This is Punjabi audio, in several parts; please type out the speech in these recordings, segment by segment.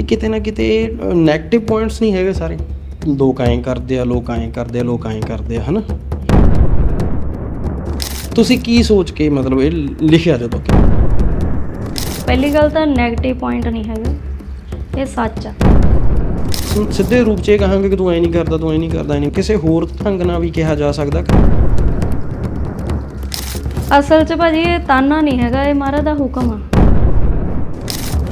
ਕਿ ਕਿਤੇ ਨਾ ਕਿਤੇ 네ਗੇਟਿਵ ਪੁਆਇੰਟਸ ਨਹੀਂ ਹੈਗੇ ਸਾਰੇ। ਲੋਕ ਐਂ ਕਰਦੇ ਆ ਲੋਕ ਐਂ ਕਰਦੇ ਆ ਲੋਕ ਐਂ ਕਰਦੇ ਆ ਹਨਾ? ਤੁਸੀਂ ਕੀ ਸੋਚ ਕੇ ਮਤਲਬ ਇਹ ਲਿਖਿਆ ਜਦੋਂ ਕਿ? ਪਹਿਲੀ ਗੱਲ ਤਾਂ 네ਗੇਟਿਵ ਪੁਆਇੰਟ ਨਹੀਂ ਹੈਗਾ। ਇਹ ਸੱਚ ਆ। ਸਿੱਧੇ ਰੂਪ 'ਚ ਇਹ ਕਹਾਂਗੇ ਕਿ ਤੂੰ ਐ ਨਹੀਂ ਕਰਦਾ ਤੂੰ ਐ ਨਹੀਂ ਕਰਦਾ ਨਹੀਂ ਕਿਸੇ ਹੋਰ ਢੰਗ ਨਾਲ ਵੀ ਕਿਹਾ ਜਾ ਸਕਦਾ। ਅਸਲ 'ਚ ਭਾਜੀ ਇਹ ਤਾਨਾ ਨਹੀਂ ਹੈਗਾ ਇਹ ਮਹਾਰਾਜ ਦਾ ਹੁਕਮ ਆ।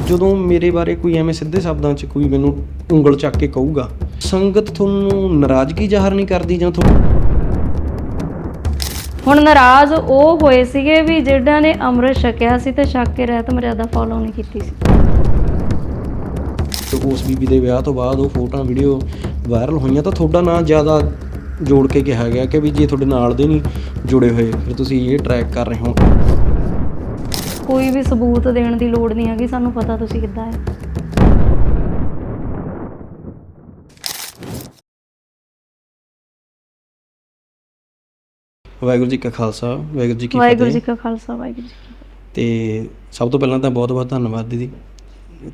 ਜਦੋਂ ਮੇਰੇ ਬਾਰੇ ਕੋਈ ਐਵੇਂ ਸਿੱਧੇ ਸ਼ਬਦਾਂ 'ਚ ਕੋਈ ਮੈਨੂੰ ਉਂਗਲ ਚੱਕ ਕੇ ਕਹੂਗਾ ਸੰਗਤ ਤੁਹਾਨੂੰ ਨਾਰਾਜ਼ਗੀ ਜ਼ਾਹਰ ਨਹੀਂ ਕਰਦੀ ਜਾਂ ਤੁਹਾਨੂੰ ਹੁਣ ਨਾਰਾਜ਼ ਉਹ ਹੋਏ ਸੀਗੇ ਵੀ ਜਿਹੜਿਆਂ ਨੇ ਅੰਮ੍ਰਿਤ ਛਕਿਆ ਸੀ ਤੇ ਛਕ ਕੇ ਰਹਿਤ ਮਰਿਆਦਾ ਫੋਲੋ ਨਹੀਂ ਕੀਤੀ ਸੀ। ਤੇ ਉਸ ਬੀਬੀ ਦੇ ਵਿਆਹ ਤੋਂ ਬਾਅਦ ਉਹ ਫੋਟੋਆਂ ਵੀਡੀਓ ਵਾਇਰਲ ਹੋਈਆਂ ਤਾਂ ਤੁਹਾਡਾ ਨਾਂ ਜ਼ਿਆਦਾ ਜੋੜ ਕੇ ਕਿਹਾ ਗਿਆ ਕਿ ਵੀ ਜੇ ਤੁਹਾਡੇ ਨਾਲ ਦੇ ਨਹੀਂ ਜੁੜੇ ਹੋਏ ਫਿਰ ਤੁਸੀਂ ਇਹ ਟਰੈਕ ਕਰ ਰਹੇ ਹੋ। ਕੋਈ ਵੀ ਸਬੂਤ ਦੇਣ ਦੀ ਲੋੜ ਨਹੀਂ ਹੈਗੀ ਸਾਨੂੰ ਪਤਾ ਤੁਸੀਂ ਕਿੱਦਾਂ ਹੈ ਵਾਹਿਗੁਰੂ ਜੀ ਕਾ ਖਾਲਸਾ ਵਾਹਿਗੁਰੂ ਜੀ ਕੀ ਵਾਹਿਗੁਰੂ ਜੀ ਫਤਿਹ ਕਾ ਖਾਲਸਾ ਵਾਹਿਗੁਰੂ ਜੀ ਕੀ ਫਤਿਹ। ਤੇ ਸਭ ਤੋਂ ਪਹਿਲਾਂ ਤਾਂ ਬਹੁਤ ਬਹੁਤ ਧੰਨਵਾਦ ਦੀਦੀ।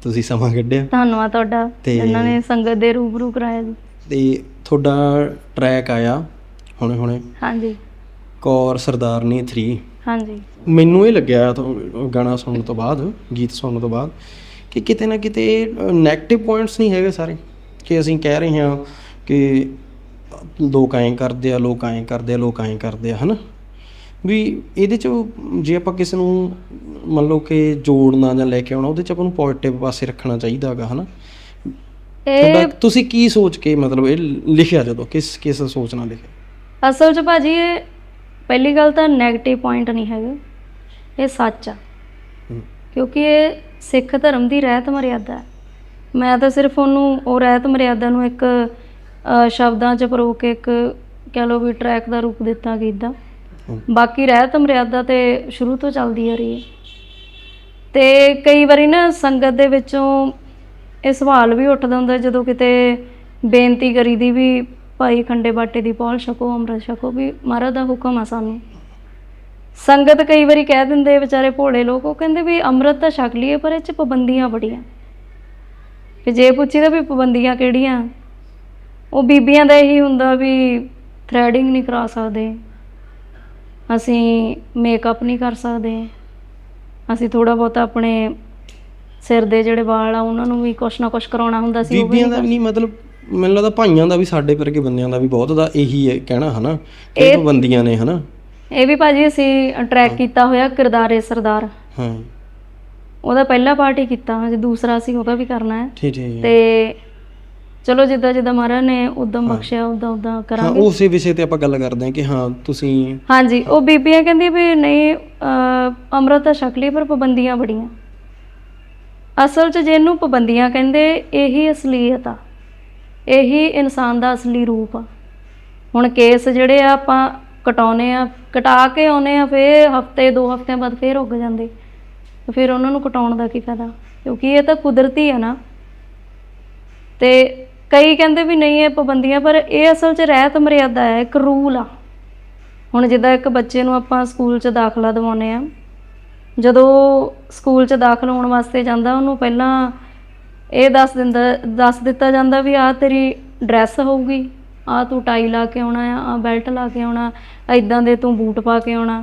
ਤੁਸੀਂ ਸਮਾਂ ਕੱਢਿਆ। ਧੰਨਵਾਦ ਤੁਹਾਡਾ ਤੇ- ਜਿਨ੍ਹਾਂ ਨੇ ਸੰਗਤ ਦੇ ਰੂਬਰੂ ਕਰਾਇਆ ਜੀ। ਤੇ ਤੁਹਾਡਾ ਟਰੈਕ ਆਇਆ ਹੁਣੇ ਹੁਣੇ। ਹਾਂਜੀ। ਕੌਰ ਸਰਦਾਰਨੀ 3 ਹਾਂਜੀ। ਮੈਨੂੰ ਇਹ ਲੱਗਿਆ ਤੋਂ ਗਾਣਾ ਸੁਣਨ ਤੋਂ ਬਾਅਦ ਗੀਤ ਸੁਣਨ ਤੋਂ ਬਾਅਦ ਕਿ ਕਿਤੇ ਨਾ ਕਿਤੇ 네ਗੇਟਿਵ ਪੁਆਇੰਟਸ ਨਹੀਂ ਹੈਗੇ ਸਾਰੇ। ਕਿ ਅਸੀਂ ਕਹਿ ਰਹੇ ਹਾਂ ਕਿ ਲੋਕ ਐਂ ਕਰਦੇ ਆ ਲੋਕ ਐਂ ਕਰਦੇ ਆ ਲੋਕ ਐਂ ਕਰਦੇ ਆ ਹਨਾ? ਵੀ ਇਹਦੇ ਚ ਜੇ ਆਪਾਂ ਕਿਸੇ ਨੂੰ ਮੰਨ ਲਓ ਕਿ ਜੋੜਨਾ ਜਾਂ ਲੈ ਕੇ ਆਉਣਾ ਉਹਦੇ ਚ ਆਪਾਂ ਨੂੰ ਪੋਜ਼ਿਟਿਵ ਪਾਸੇ ਰੱਖਣਾ ਚਾਹੀਦਾ ਹੈਗਾ ਹਨਾ? ਇਹ ਤੁਸੀਂ ਕੀ ਸੋਚ ਕੇ ਮਤਲਬ ਇਹ ਲਿਖਿਆ ਜਦੋਂ? ਕਿਸ ਕਿਸ ਸੋਚ ਨਾਲ ਲਿਖਿਆ? ਅਸਲ 'ਚ ਭਾਜੀ ਇਹ ਪਹਿਲੀ ਗੱਲ ਤਾਂ 네ਗੇਟਿਵ ਪੁਆਇੰਟ ਨਹੀਂ ਹੈਗਾ। ਇਹ ਸੱਚ ਆ। ਕਿਉਂਕਿ ਇਹ ਸਿੱਖ ਧਰਮ ਦੀ ਰਹਿਤ ਮਰਿਆਦਾ ਹੈ। ਮੈਂ ਤਾਂ ਸਿਰਫ ਉਹਨੂੰ ਉਹ ਰਹਿਤ ਮਰਿਆਦਾ ਨੂੰ ਇੱਕ ਸ਼ਬਦਾਂ 'ਚ ਪਰੋ ਕੇ ਇੱਕ ਕਹਿ ਲਓ ਵੀ ਟਰੈਕ ਦਾ ਰੂਪ ਦਿੱਤਾ ਹਮ। ਬਾਕੀ ਰਹਿਤ ਮਰਿਆਦਾ ਤੇ ਸ਼ੁਰੂ ਤੋਂ ਚੱਲਦੀ ਆ ਰਹੀ ਹੈ। ਤੇ ਕਈ ਵਾਰੀ ਨਾ ਸੰਗਤ ਦੇ ਵਿੱਚੋਂ ਇਹ ਸਵਾਲ ਵੀ ਉੱਠਦਾ ਹੁੰਦਾ ਜਦੋਂ ਕਿਤੇ ਬੇਨਤੀ ਕਰੀਦੀ ਵੀ ਭਾਈ ਖੰਡੇ ਬਾਟੇ ਦੀ ਪੌਲ ਛਕੋ ਅੰਮ੍ਰਿਤ ਛਕੋ ਵੀ ਮਹਾਰਾਜ ਦਾ ਹੁਕਮ ਆ ਸਾਨੂੰ। ਸੰਗਤ ਕਈ ਵਾਰੀ ਕਹਿ ਦਿੰਦੇ ਵਿਚਾਰੇ ਭੋਲੇ ਲੋਕ ਉਹ ਕਹਿੰਦੇ ਵੀ ਅੰਮ੍ਰਿਤ ਤਾਂ ਛਕ ਲਈਏ ਪਰ ਇਹ ਚ ਪਾਬੰਦੀਆਂ ਬੜੀਆਂ। ਕਿ ਜੇ ਪੁੱਛੀਦਾ ਵੀ ਪਾਬੰਦੀਆਂ ਕਿਹੜੀਆਂ ਉਹ ਬੀਬੀਆਂ ਦਾ ਇਹੀ ਹੁੰਦਾ ਵੀ ਥ੍ਰੈਡਿੰਗ ਨਹੀਂ ਕਰਾ ਸਕਦੇ। ਅਸੀਂ ਮੇਕਅਪ ਨਹੀਂ ਕਰ ਸਕਦੇ। ਅਸੀਂ ਥੋੜਾ ਬਹੁਤ ਆਪਣੇ ਸਿਰ ਦੇ ਜਿਹੜੇ ਵਾਲ ਆ ਉਹਨਾਂ ਨੂੰ ਵੀ ਕੁਛ ਨਾ ਕੁਛ ਕਰਾਉਣਾ ਹੁੰਦਾ ਸੀ ਉਹ ਵੀ ਬੀਬੀਆਂ ਦਾ ਨਹੀਂ ਮਤਲਬ ਮੈਨੂੰ ਲੱਗਦਾ ਭਾਈਆਂ ਦਾ ਵੀ ਸਾਡੇ ਵਰਗੇ ਬੰਦਿਆਂ ਦਾ ਵੀ ਬਹੁਤ ਦਾ ਇਹੀ ਹੈ ਕਹਿਣਾ ਹਨਾ? ਇਹ- ਪਾਬੰਦੀਆਂ ਨੇ ਹਨਾ? ਇਹ ਵੀ ਭਾਜੀ ਅਸੀਂ ਟਰੈਕ ਕੀਤਾ ਹੋਇਆ ਕਿਰਦਾਰੇ ਸਰਦਾਰ। ਹਾਂ। ਉਹਦਾ ਪਹਿਲਾ ਪਾਰਟ ਹੀ ਕੀਤਾ ਹਜੇ ਦੂਸਰਾ ਅਸੀਂ ਉਹਦਾ ਵੀ ਕਰਨਾ ਹੈ। ਠੀਕ ਠੀਕ। ਹੈ। ਤੇ ਚਲੋ ਜਿੱਦਾਂ ਜਿੱਦਾਂ ਮਹਾਰਾਜ ਨੇ ਉਦਮ ਬਖਸ਼ਿਆ ਉਦਾਂ ਉਦਾਂ ਹਾਂ ਕਰਾਂਗੇ। ਉਸੇ ਵਿਸ਼ੇ ਤੇ ਆਪਾਂ ਗੱਲ ਕਰਦੇ ਹਾਂ ਕਿ ਹਾਂ ਤੁਸੀਂ ਹਾਂਜੀ ਉਹ ਬੀਬੀਆਂ ਕਹਿੰਦੀ ਵੀ ਨਹੀਂ ਅੰਮ੍ਰਿਤ ਤਾਂ ਛਕ ਲਈ ਪਰ ਪਾਬੰਦੀਆਂ ਬੜੀਆਂ। ਅਸਲ 'ਚ ਜਿਹਨੂੰ ਪਾਬੰਦੀਆਂ ਕਹਿੰਦੇ ਇਹੀ ਅਸਲੀਅਤ ਆ। ਇਹੀ ਇਨਸਾਨ ਦਾ ਅਸਲੀ ਰੂਪ ਆ। ਹੁਣ ਕੇਸ ਜਿਹੜੇ ਆ ਆਪਾਂ ਕਟਾਉਨੇ ਆ, ਕਟਾ ਕੇ ਆਉਨੇ ਆ, ਫੇਰ ਹਫ਼ਤੇ, ਦੋ ਹਫਤਿਆਂ ਬਾਅਦ ਫੇਰ ਉੱਗ ਜਾਂਦੇ। ਫਿਰ ਉਹਨਾਂ ਨੂੰ ਕਟਾਉਣ ਦਾ ਕੀ ਫਾਇਦਾ? ਕਿਉਂਕਿ ਇਹ ਤਾਂ ਕੁਦਰਤੀ ਆ ਨਾ। ਤੇ ਕਈ ਕਹਿੰਦੇ ਵੀ ਨਹੀਂ, ਇਹ ਪਾਬੰਦੀਆਂ, ਪਰ ਇਹ ਅਸਲ 'ਚ ਰਹਿਤ ਮਰਿਆਦਾ ਹੈ ਇੱਕ ਰੂਲ ਆ। ਹੁਣ ਜਿੱਦਾਂ ਇੱਕ ਬੱਚੇ ਨੂੰ ਆਪਾਂ ਸਕੂਲ 'ਚ ਦਾਖਲਾ ਦਿਵਾਉਂਦੇ ਆ, ਜਦੋਂ ਸਕੂਲ 'ਚ ਦਾਖਲ ਹੋਣ ਵਾਸਤੇ ਜਾਂਦਾ, ਉਹਨੂੰ ਪਹਿਲਾਂ ਇਹ ਦੱਸ ਦਿੰਦਾ ਦੱਸ ਦਿੱਤਾ ਜਾਂਦਾ ਵੀ ਆਹ ਤੇਰੀ ਡਰੈਸ ਹੋਊਗੀ। ਆ ਤੂੰ ਟਾਈ ਲਾ ਕੇ ਆਉਣਾ ਆ ਆ ਬੈਲਟ ਲਾ ਕੇ ਆਉਣਾ ਐਦਾਂ ਦੇ ਤੂੰ ਬੂਟ ਪਾ ਕੇ ਆਉਣਾ।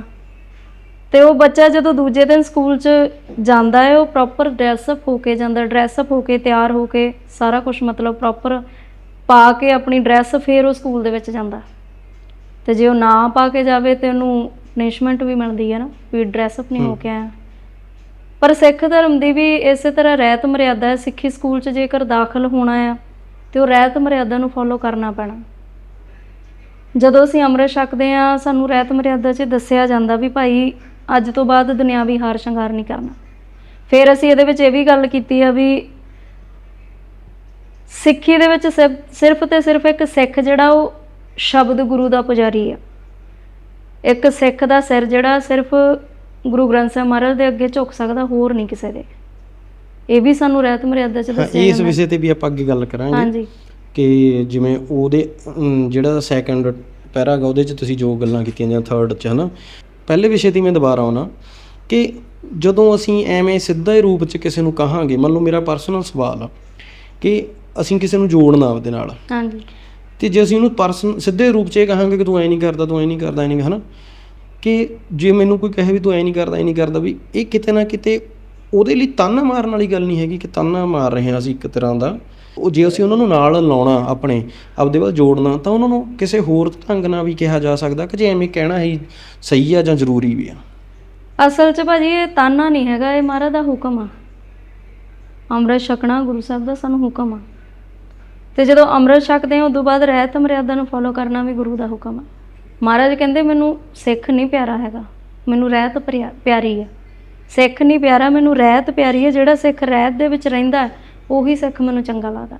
ਤੇ ਉਹ ਬੱਚਾ ਜਦੋਂ ਦੂਜੇ ਦਿਨ ਸਕੂਲ 'ਚ ਜਾਂਦਾ ਹੈ ਉਹ ਪ੍ਰੋਪਰ ਡਰੈਸ ਅਪ ਹੋ ਕੇ ਜਾਂਦਾ ਡਰੈਸ ਅਪ ਹੋ ਕੇ ਤਿਆਰ ਹੋ ਕੇ ਸਾਰਾ ਕੁਝ ਮਤਲਬ ਪ੍ਰੋਪਰ ਪਾ ਕੇ ਆਪਣੀ ਡਰੈਸ ਫੇਰ ਉਹ ਸਕੂਲ ਦੇ ਵਿੱਚ ਜਾਂਦਾ। ਤੇ ਜੇ ਉਹ ਨਾ ਪਾ ਕੇ ਜਾਵੇ ਤੇ ਉਹਨੂੰ ਪਨਿਸ਼ਮੈਂਟ ਵੀ ਮਿਲਦੀ ਹੈ ਨਾ ਵੀ ਡਰੈਸ ਅਪ ਨਹੀਂ ਹੋ ਕੇ ਆਇਆ। ਪਰ ਸਿੱਖ ਧਰਮ ਦੀ ਵੀ ਇਸੇ ਤਰ੍ਹਾਂ ਰਹਿਤ ਮਰਿਆਦਾ ਹੈ, ਸਿੱਖੀ ਸਕੂਲ 'ਚ ਜੇਕਰ ਦਾਖਲ ਹੋਣਾ ਆ, ਤੇ ਉਹ ਰਹਿਤ ਮਰਿਆਦਾ ਨੂੰ ਫੋਲੋ ਕਰਨਾ ਪੈਣਾ। ਜਦੋਂ ਅਸੀਂ ਅੰਮ੍ਰਿਤ ਛਕਦੇ ਆ ਸਾਨੂੰ ਰਹਿਤ ਮਰਿਆਦਾ 'ਚ ਦੱਸਿਆ ਜਾਂਦਾ ਵੀ ਭਾਈ ਅੱਜ ਤੋਂ ਬਾਅਦ ਦੁਨਿਆਵੀ ਹਾਰ ਸ਼ਿੰਗਾਰ ਨਹੀਂ ਕਰਨਾ। ਫਿਰ ਅਸੀਂ ਇਹਦੇ ਵਿੱਚ ਇਹ ਵੀ ਗੱਲ ਕੀਤੀ ਆ ਵੀ ਸਿੱਖੀ ਦੇ ਵਿੱਚ ਸਿਰਫ- ਸਿਰਫ ਤੇ ਸਿਰਫ ਇੱਕ ਸਿੱਖ ਜਿਹੜਾ ਉਹ ਸ਼ਬਦ ਗੁਰੂ ਦਾ ਪੁਜਾਰੀ ਆ। ਇੱਕ ਸਿੱਖ ਦਾ ਸਿਰ ਜਿਹੜਾ ਸਿਰਫ ਗੁਰੂ ਗ੍ਰੰਥ ਸਾਹਿਬ ਮਹਾਰਾਜ ਦੇ ਅੱਗੇ ਝੁਕ ਸਕਦਾ ਹੋਰ ਨਹੀਂ ਕਿਸੇ ਦੇ। ਇਹ ਵੀ ਸਾਨੂੰ ਰਹਿਤ ਮਰਿਆਦਾ ਚ ਦੱਸਿਆ ਇਸ ਵਿਸ਼ੇ ਤੇ ਵੀ ਆਪਾਂ ਅੱਗੇ ਗੱਲ ਕਰਾਂਗੇ ਹਾਂਜੀ। ਕਿ ਜਿਵੇਂ ਉਹਦੇ ਜਿਹੜਾ ਸੈਕੰਡ ਪੈਰਾ ਗਾ ਉਹਦੇ ਚ ਤੁਸੀਂ ਜੋ ਗੱਲਾਂ ਕੀਤੀਆਂ ਜਾਂ ਥਰਡ ਚ ਹਨਾ? ਪਹਿਲੇ ਵਿਸ਼ੇ ਤੇ ਮੈਂ ਦੁਬਾਰਾ ਆਉਣਾ ਕਿ ਜਦੋਂ ਅਸੀਂ ਐਵੇਂ ਸਿੱਧਾ ਹੀ ਰੂਪ ਚ ਕਿਸੇ ਨੂੰ ਕਹਾਂਗੇ ਮੰਨ ਲਓ ਮੇਰਾ ਪਰਸਨਲ ਸਵਾਲ ਆ ਕਿ ਅਸੀਂ ਕਿਸੇ ਨੂੰ ਜੋੜਨਾ ਆਪਦੇ ਨਾਲ। ਹਾਂਜੀ। ਤੇ ਜੇ ਅਸੀਂ ਉਹਨੂੰ ਪਰਸਨ ਸਿੱਧੇ ਰੂਪ 'ਚ ਇਹ ਕਹਾਂਗੇ ਕਿ ਤੂੰ ਐ ਨਹੀਂ ਕਰਦਾ ਤੂੰ ਐ ਨਹੀਂ ਕਰਦਾ ਐ ਨਹੀਂ ਹਨਾ? ਕਿ ਜੇ ਮੈਨੂੰ ਕੋਈ ਕਹੇ ਵੀ ਤੂੰ ਐ ਨਹੀਂ ਕਰਦਾ, ਐ ਨਹੀਂ ਕਰਦਾ, ਵੀ ਇਹ ਕਿਤੇ ਨਾ ਕਿਤੇ ਉਹਦੇ ਲਈ ਤਾਨਾ ਮਾਰਨ ਵਾਲੀ ਗੱਲ ਨਹੀਂ ਹੈਗੀ ਕਿ ਤਾਨਾ ਮਾਰ ਰਹੇ ਹਾਂ ਅਸੀਂ ਇੱਕ ਤਰ੍ਹਾਂ ਦਾ। ਉਹ ਜੇ ਅਸੀਂ ਉਹਨਾਂ ਨੂੰ ਨਾਲ ਲਾਉਣਾ ਆਪਣੇ, ਆਪਦੇ ਵੱਲ ਜੋੜਨਾ, ਤਾਂ ਉਹਨਾਂ ਨੂੰ ਕਿਸੇ ਹੋਰ ਢੰਗ ਨਾਲ ਵੀ ਕਿਹਾ ਜਾ ਸਕਦਾ ਕਿ ਜੇ ਐਵੇਂ ਕਹਿਣਾ ਹੀ ਸਹੀ ਆ ਜਾਂ ਜ਼ਰੂਰੀ ਵੀ ਆ। ਅਸਲ 'ਚ ਭਾਜੀ ਇਹ ਤਾਨਾ ਨਹੀਂ ਹੈਗਾ, ਇਹ ਮਹਾਰਾਜ ਦਾ ਹੁਕਮ ਆ। ਅੰਮ੍ਰਿਤ ਛਕਣਾ ਗੁਰੂ ਸਾਹਿਬ ਦਾ ਸਾਨੂੰ ਹੁਕਮ ਆ। ਤੇ ਜਦੋਂ ਅੰਮ੍ਰਿਤ ਛਕਦੇ ਹਾਂ, ਉਦੋਂ ਬਾਅਦ ਰਹਿਤ ਮਰਿਆਦਾ ਨੂੰ ਫੋਲੋ ਕਰਨਾ ਵੀ ਗੁਰੂ ਦਾ ਹੁਕਮ ਆ। ਮਹਾਰਾਜ ਕਹਿੰਦੇ ਮੈਨੂੰ ਸਿੱਖ ਨਹੀਂ ਪਿਆਰਾ ਹੈਗਾ, ਮੈਨੂੰ ਰਹਿਤ ਪਿਆ- ਪਿਆਰੀ ਹੈ। ਸਿੱਖ ਨਹੀਂ ਪਿਆਰਾ, ਮੈਨੂੰ ਰਹਿਤ ਪਿਆਰੀ ਹੈ, ਜਿਹੜਾ ਸਿੱਖ ਰਹਿਤ ਦੇ ਵਿੱਚ ਰਹਿੰਦਾ ਉਹੀ ਸਿੱਖ ਮੈਨੂੰ ਚੰਗਾ ਲੱਗਦਾ